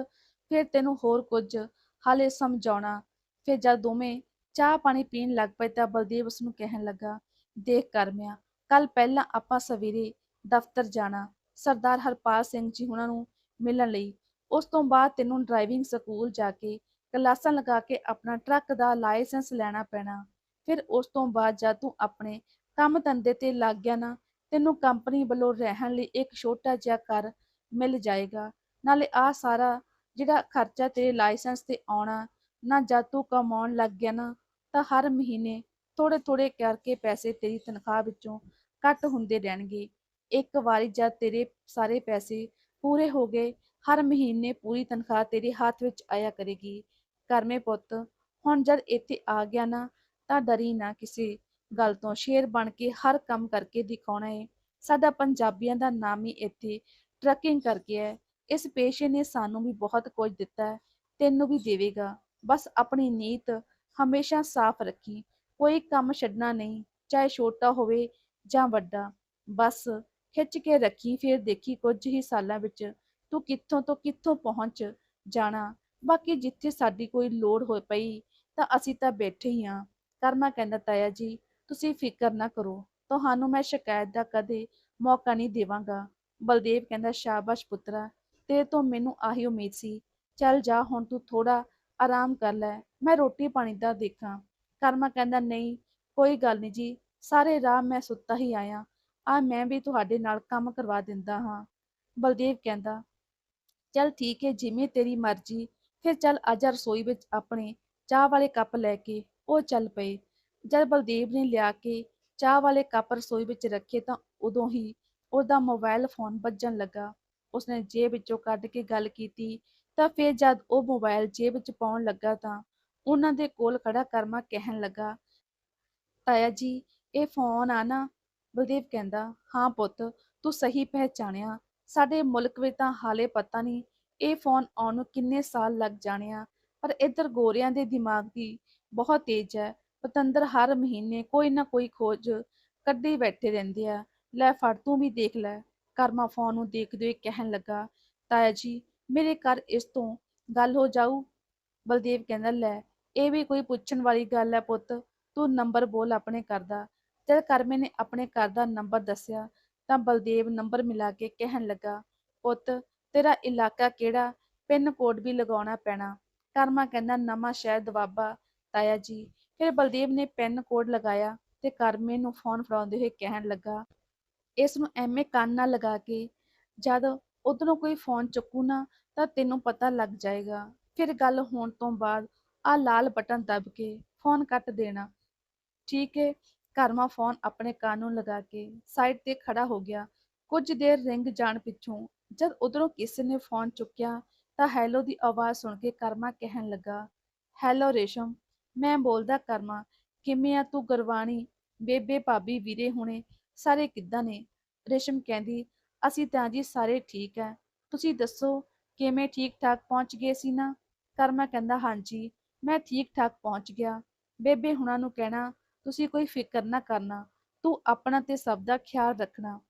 ਫਿਰ ਤੈਨੂੰ ਹੋਰ ਕੁਝ ਹਾਲੇ ਸਮਝਾਉਣਾ। ਫਿਰ ਜਦ ਦੋਵੇਂ ਚਾਹ ਪਾਣੀ ਪੀਣ ਲੱਗ ਪਏ ਤਾਂ ਬਲਦੀਪ ਉਸ ਨੂੰ ਕਹਿਣ ਲੱਗਾ, ਦੇਖ ਕਰਮਿਆ ਕੱਲ ਪਹਿਲਾਂ ਆਪਾਂ ਸਵੇਰੇ ਦਫ਼ਤਰ ਜਾਣਾ, ਸਰਦਾਰ ਹਰਪਾਲ ਸਿੰਘ ਜੀ ਉਹਨਾਂ ਨੂੰ ਮਿਲਣ ਲਈ ਉਸ ਤੋਂ ਬਾਅਦ ਤੈਨੂੰ ਡਰਾਈਵਿੰਗ ਸਕੂਲ ਜਾ ਕੇ ਕਲਾਸਾਂ ਲਗਾ ਕੇ ਆਪਣਾ ਟਰੱਕ ਦਾ ਲਾਇਸੈਂਸ ਲੈਣਾ ਪੈਣਾ। ਫਿਰ ਉਸ ਤੋਂ ਬਾਅਦ ਜਦ ਤੂੰ ਆਪਣੇ ਕੰਮ ਧੰਦੇ ਤੇ ਲੱਗ ਗਿਆ ਨਾ, ਤੈਨੂੰ ਕੰਪਨੀ ਵੱਲੋਂ ਰਹਿਣ ਲਈ ਇੱਕ ਛੋਟਾ ਜਿਹਾ ਘਰ ਮਿਲ ਜਾਏਗਾ। ਨਾਲੇ ਆ ਸਾਰਾ ਜਿਹੜਾ ਖਰਚਾ ਤੇਰੇ ਲਾਇਸੈਂਸ ਤੇ ਆਉਣਾ, ਨਾ ਜਦ ਤੂੰ ਕਮਾਉਣ ਲੱਗ ਗਿਆ ਨਾ, ਤਾਂ ਹਰ ਮਹੀਨੇ ਥੋੜੇ ਥੋੜੇ ਕਰਕੇ ਪੈਸੇ ਤੇਰੀ ਤਨਖਾਹ ਵਿੱਚੋਂ ਕੱਟ ਹੁੰਦੇ ਰਹਿਣਗੇ। ਇੱਕ ਵਾਰੀ ਜਦ ਤੇਰੇ ਸਾਰੇ ਪੈਸੇ ਪੂਰੇ ਹੋ ਗਏ ਹਰ ਮਹੀਨੇ ਪੂਰੀ ਤਨਖਾਹ ਤੇਰੇ ਹੱਥ ਵਿੱਚ ਆਇਆ ਕਰੇਗੀ। ਕਰਮੇ ਪੁੱਤ, ਹੁਣ ਜਦ ਇੱਥੇ ਆ ਗਿਆ ਨਾ, ਤਾਂ ਡਰੀ ਨਾ ਕਿਸੇ ਗੱਲ ਤੋਂ। ਸ਼ੇਰ ਬਣ ਕੇ ਹਰ ਕੰਮ ਕਰਕੇ ਦਿਖਾਉਣਾ ਹੈ ਸਾਡਾ ਪੰਜਾਬੀਆਂ ਦਾ ਨਾਮ ਹੀ ਇੱਥੇ ਟਰੱਕਿੰਗ ਕਰਕੇ ਹੈ। ਇਸ ਪੇਸ਼ੇ ਨੇ ਸਾਨੂੰ ਵੀ ਬਹੁਤ ਕੁਝ ਦਿੱਤਾ ਹੈ, ਤੈਨੂੰ ਵੀ ਦੇਵੇਗਾ। ਬਸ ਆਪਣੀ ਨੀਤ ਹਮੇਸ਼ਾ ਸਾਫ਼ ਰੱਖੀ। ਕੋਈ ਕੰਮ ਛੱਡਣਾ ਨਹੀਂ, ਚਾਹੇ ਛੋਟਾ ਹੋਵੇ ਜਾਂ ਵੱਡਾ। ਬਸ ਖਿੱਚ ਕੇ ਰੱਖੀ, ਫਿਰ ਦੇਖੀ ਕੁਝ ਹੀ ਸਾਲਾਂ ਵਿੱਚ ਤੂੰ ਕਿੱਥੋਂ ਤੋਂ ਕਿੱਥੋਂ ਪਹੁੰਚ ਜਾਣਾ? ਬਾਕੀ ਜਿੱਥੇ ਸਾਡੀ ਕੋਈ ਲੋੜ ਹੋ ਪਈ, ਤਾਂ ਅਸੀਂ ਤਾਂ ਬੈਠੇ ਹੀ ਹਾਂ ਕਰਮਾ ਕਹਿੰਦਾ, ਤਾਇਆ ਜੀ, ਤੁਸੀਂ ਫਿਕਰ ਨਾ ਕਰੋ। ਤੁਹਾਨੂੰ ਮੈਂ ਸ਼ਿਕਾਇਤ ਦਾ ਕਦੇ ਮੌਕਾ ਨਹੀਂ ਦੇਵਾਂਗਾ। ਬਲਦੇਵ ਕਹਿੰਦਾ, ਸ਼ਾਬਾਸ਼ ਪੁੱਤਰਾ, ਤੇਰੇ ਤੋਂ ਮੈਨੂੰ ਆਹੀ ਉਮੀਦ ਸੀ। ਚੱਲ ਜਾ, ਹੁਣ ਤੂੰ ਥੋੜਾ ਆਰਾਮ ਕਰ ਲੈ। ਮੈਂ ਰੋਟੀ ਪਾਣੀ ਦਾ ਦੇਖਾਂ। ਕਰਮਾ ਕਹਿੰਦਾ, ਨਹੀਂ, ਕੋਈ ਗੱਲ ਨਹੀਂ ਜੀ। ਸਾਰੇ ਰਾਹ ਮੈਂ ਸੁੱਤਾ ਹੀ ਆਇਆ। ਆ ਮੈਂ ਵੀ ਤੁਹਾਡੇ ਨਾਲ ਕੰਮ ਕਰਵਾ ਦਿੰਦਾ ਹਾਂ। ਬਲਦੇਵ ਕਹਿੰਦਾ ਚੱਲ ਠੀਕ ਹੈ, ਜਿਵੇਂ ਤੇਰੀ ਮਰਜ਼ੀ। ਫਿਰ ਚੱਲ ਅੱਜ ਰਸੋਈ ਵਿੱਚ ਆਪਣੇ ਚਾਹ ਵਾਲੇ ਕੱਪ ਲੈ ਕੇ, ਉਹ ਚੱਲ ਪਏ। ਜਦ ਬਲਦੇਵ ਨੇ ਲਿਆ ਕੇ ਚਾਹ ਵਾਲੇ ਕੱਪ ਰਸੋਈ ਵਿੱਚ ਰੱਖੇ ਤਾਂ ਉਦੋਂ ਹੀ ਉਹਦਾ ਮੋਬਾਈਲ ਫੋਨ ਵੱਜਣ ਲੱਗਾ। ਉਸਨੇ ਜੇਬ ਵਿੱਚੋਂ ਕੱਢ ਕੇ ਗੱਲ ਕੀਤੀ ਤਾਂ ਫਿਰ ਜਦ ਉਹ ਮੋਬਾਈਲ ਜੇਬ ਵਿੱਚ ਪਾਉਣ ਲੱਗਾ ਤਾਂ ਉਹਨਾਂ ਦੇ ਕੋਲ ਖੜਾ ਕਰਮਾ ਕਹਿਣ ਲੱਗਾ, ਤਾਇਆ ਜੀ, ਇਹ ਫੋਨ ਆ ਨਾ? ਬਲਦੇਵ ਕਹਿੰਦਾ, ਹਾਂ ਪੁੱਤ, ਤੂੰ ਸਹੀ ਪਹਿਚਾਣਿਆ। ਸਾਡੇ ਮੁਲਕ ਵਿੱਚ ਤਾਂ ਹਾਲੇ ਪਤਾ ਨਹੀਂ ਇਹ ਫੋਨ ਆਉਣ ਨੂੰ ਕਿੰਨੇ ਸਾਲ ਲੱਗ ਜਾਣੇ ਆ, ਪਰ ਇੱਧਰ ਗੋਰਿਆਂ ਦੇ ਦਿਮਾਗ ਦੀ ਬਹੁਤ ਤੇਜ਼ ਹੈ, ਪਤੰਦਰ ਹਰ ਮਹੀਨੇ ਕੋਈ ਨਾ ਕੋਈ ਖੋਜ ਕੱਢੀ ਬੈਠੇ ਰਹਿੰਦੇ ਆ, ਲੈ ਫੜ ਤੂੰ ਵੀ ਦੇਖ ਲੈ, ਕਰਮਾ ਫੋਨ ਨੂੰ ਦੇਖਦੇ ਹੋਏ ਕਹਿਣ ਲੱਗਾ, ਤਾਇਆ ਜੀ ਮੇਰੇ ਘਰ ਇਸ ਤੋਂ ਗੱਲ ਹੋ ਜਾਊ? ਬਲਦੇਵ ਕਹਿੰਦਾ, ਲੈ ਇਹ ਵੀ ਕੋਈ ਪੁੱਛਣ ਵਾਲੀ ਗੱਲ ਹੈ ਪੁੱਤ, ਤੂੰ ਨੰਬਰ ਬੋਲ ਆਪਣੇ ਘਰ ਦਾ ਜਦ ਕਰਮੇ ਨੇ ਆਪਣੇ ਘਰ ਦਾ ਨੰਬਰ ਦੱਸਿਆ ਤਾਂ ਬਲਦੇਵ ਨੰਬਰ ਮਿਲਾ ਕੇ ਕਹਿਣ ਲੱਗਾ, ਪੁੱਤ, ਤੇਰਾ ਇਲਾਕਾ ਕਿਹੜਾ? ਪਿੰਨ ਕੋਡ ਵੀ ਲਗਾਉਣਾ ਪੈਣਾ। ਕਰਮਾ ਕਹਿੰਦਾ, ਨਵਾਂ ਸ਼ਹਿਰ ਦਵਾਬਾ, ਤਾਇਆ ਜੀ। ਫਿਰ ਬਲਦੇਵ ਨੇ ਪਿੰਨ ਕੋਡ ਲਗਾਇਆ ਤੇ ਕਰਮੇ ਨੂੰ ਫੋਨ ਫੜਾਉਂਦੇ ਹੋਏ ਕਹਿਣ ਲੱਗਾ, ਇਸ ਨੂੰ ਐਵੇਂ ਕੰਨ ਨਾਲ ਲਗਾ ਕੇ, ਜਦ ਉਧਰੋਂ ਕੋਈ ਫੋਨ ਚੁੱਕੂ ਨਾ, ਤਾਂ ਤੈਨੂੰ ਪਤਾ ਲੱਗ ਜਾਏਗਾ। ਫਿਰ ਗੱਲ ਹੋਣ ਤੋਂ ਬਾਅਦ ਆ ਲਾਲ ਬਟਨ ਦਬ ਕੇ ਫੋਨ ਕੱਟ ਦੇਣਾ। ਠੀਕ ਹੈ ਕਰਮਾ ਫੋਨ ਆਪਣੇ ਕੰਨ ਨੂੰ ਲਗਾ ਕੇ ਸਾਈਡ ਤੇ ਖੜਾ ਹੋ ਗਿਆ। ਕੁਝ ਦੇਰ ਰਿੰਗ ਜਾਣ ਪਿੱਛੋਂ ਜਦ ਉਧਰੋਂ ਕਿਸੇ ਨੇ ਫੋਨ ਚੁੱਕਿਆ ਤਾਂ ਹੈਲੋ ਦੀ ਆਵਾਜ਼ ਸੁਣ ਕੇ ਕਰਮਾ ਕਹਿਣ ਲੱਗਾ, ਹੈਲੋ ਰੇਸ਼ਮ, ਮੈਂ ਬੋਲਦਾ ਕਰਮਾ, ਕਿਵੇਂ ਆ ਤੂੰ ਗਰਵਾਣੀ ਬੇਬੇ ਭਾਬੀ ਵੀਰੇ ਹੁਣੇ ਸਾਰੇ ਕਿੱਦਾਂ ਨੇ? ਰੇਸ਼ਮ ਕਹਿੰਦੀ, ਅਸੀਂ ਤਾਂ ਜੀ ਸਾਰੇ ਠੀਕ ਹੈ ਤੁਸੀਂ ਦੱਸੋ ਕਿਵੇਂ ਠੀਕ ਠਾਕ ਪਹੁੰਚ ਗਏ ਸੀ ਨਾ? ਕਰਮਾ ਕਹਿੰਦਾ, ਹਾਂਜੀ, ਮੈਂ ਠੀਕ ਠਾਕ ਪਹੁੰਚ ਗਿਆ। ਬੇਬੇ ਹੁਣਾਂ ਨੂੰ ਕਹਿਣਾ ਤੁਸੀਂ ਕੋਈ ਫਿਕਰ ਨਾ ਕਰਨਾ, ਤੂੰ ਆਪਣਾ ਤੇ ਸਭ ਦਾ ਖਿਆਲ ਰੱਖਣਾ।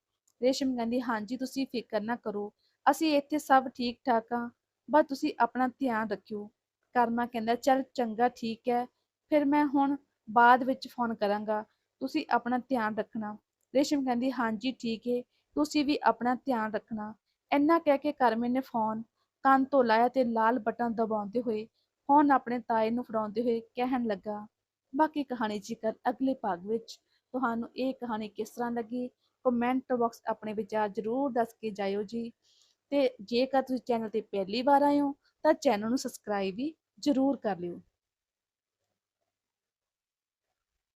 ਰੇਸ਼ਮ ਕਹਿੰਦੀ, ਹਾਂਜੀ, ਤੁਸੀਂ ਫਿਕਰ ਨਾ ਕਰੋ। ਅਸੀਂ ਇੱਥੇ ਸਭ ਠੀਕ ਠਾਕ ਆ ਬਸ ਤੁਸੀਂ ਆਪਣਾ ਧਿਆਨ ਰੱਖਿਓ। ਕਰਮਾ ਕਹਿੰਦਾ, ਚੱਲ ਚੰਗਾ, ਠੀਕ ਹੈ। ਫਿਰ ਮੈਂ ਹੁਣ ਬਾਅਦ ਵਿੱਚ ਫੋਨ ਕਰਾਂਗਾ। ਤੁਸੀਂ ਆਪਣਾ ਧਿਆਨ ਰੱਖਣਾ। ਰੇਸ਼ਮ ਕਹਿੰਦੀ, ਹਾਂਜੀ, ਠੀਕ ਹੈ ਤੁਸੀਂ ਵੀ ਆਪਣਾ ਧਿਆਨ ਰੱਖਣਾ। ਇੰਨਾ ਕਹਿ ਕੇ ਕਰਮੇ ਨੇ ਫੋਨ ਕੰਨ ਤੋਂ ਲਾਇਆ ਤੇ ਲਾਲ ਬਟਨ ਦਬਾਉਂਦੇ ਹੋਏ ਫੋਨ ਆਪਣੇ ਤਾਏ ਨੂੰ ਫੜਾਉਂਦੇ ਹੋਏ ਕਹਿਣ ਲੱਗਾ ਬਾਕੀ ਕਹਾਣੀ ਜ਼ਿਕਰ ਅਗਲੇ ਭਾਗ ਵਿੱਚ ਤੁਹਾਨੂੰ ਇਹ ਕਹਾਣੀ ਕਿਸ ਤਰ੍ਹਾਂ ਲੱਗੀ ਕਮੈਂਟ ਬਾਕਸ ਆਪਣੇ ਵਿਚਾਰ ਜ਼ਰੂਰ ਦੱਸ ਕੇ ਜਾਇਓ ਜੀ। ਤੇ ਜੇਕਰ ਤੁਸੀਂ ਚੈਨਲ ਤੇ ਪਹਿਲੀ ਵਾਰ ਆਏ ਹੋ, ਤਾਂ ਚੈਨਲ ਨੂੰ ਸਬਸਕ੍ਰਾਈਬ ਵੀ ਜ਼ਰੂਰ ਕਰ ਲਿਓ।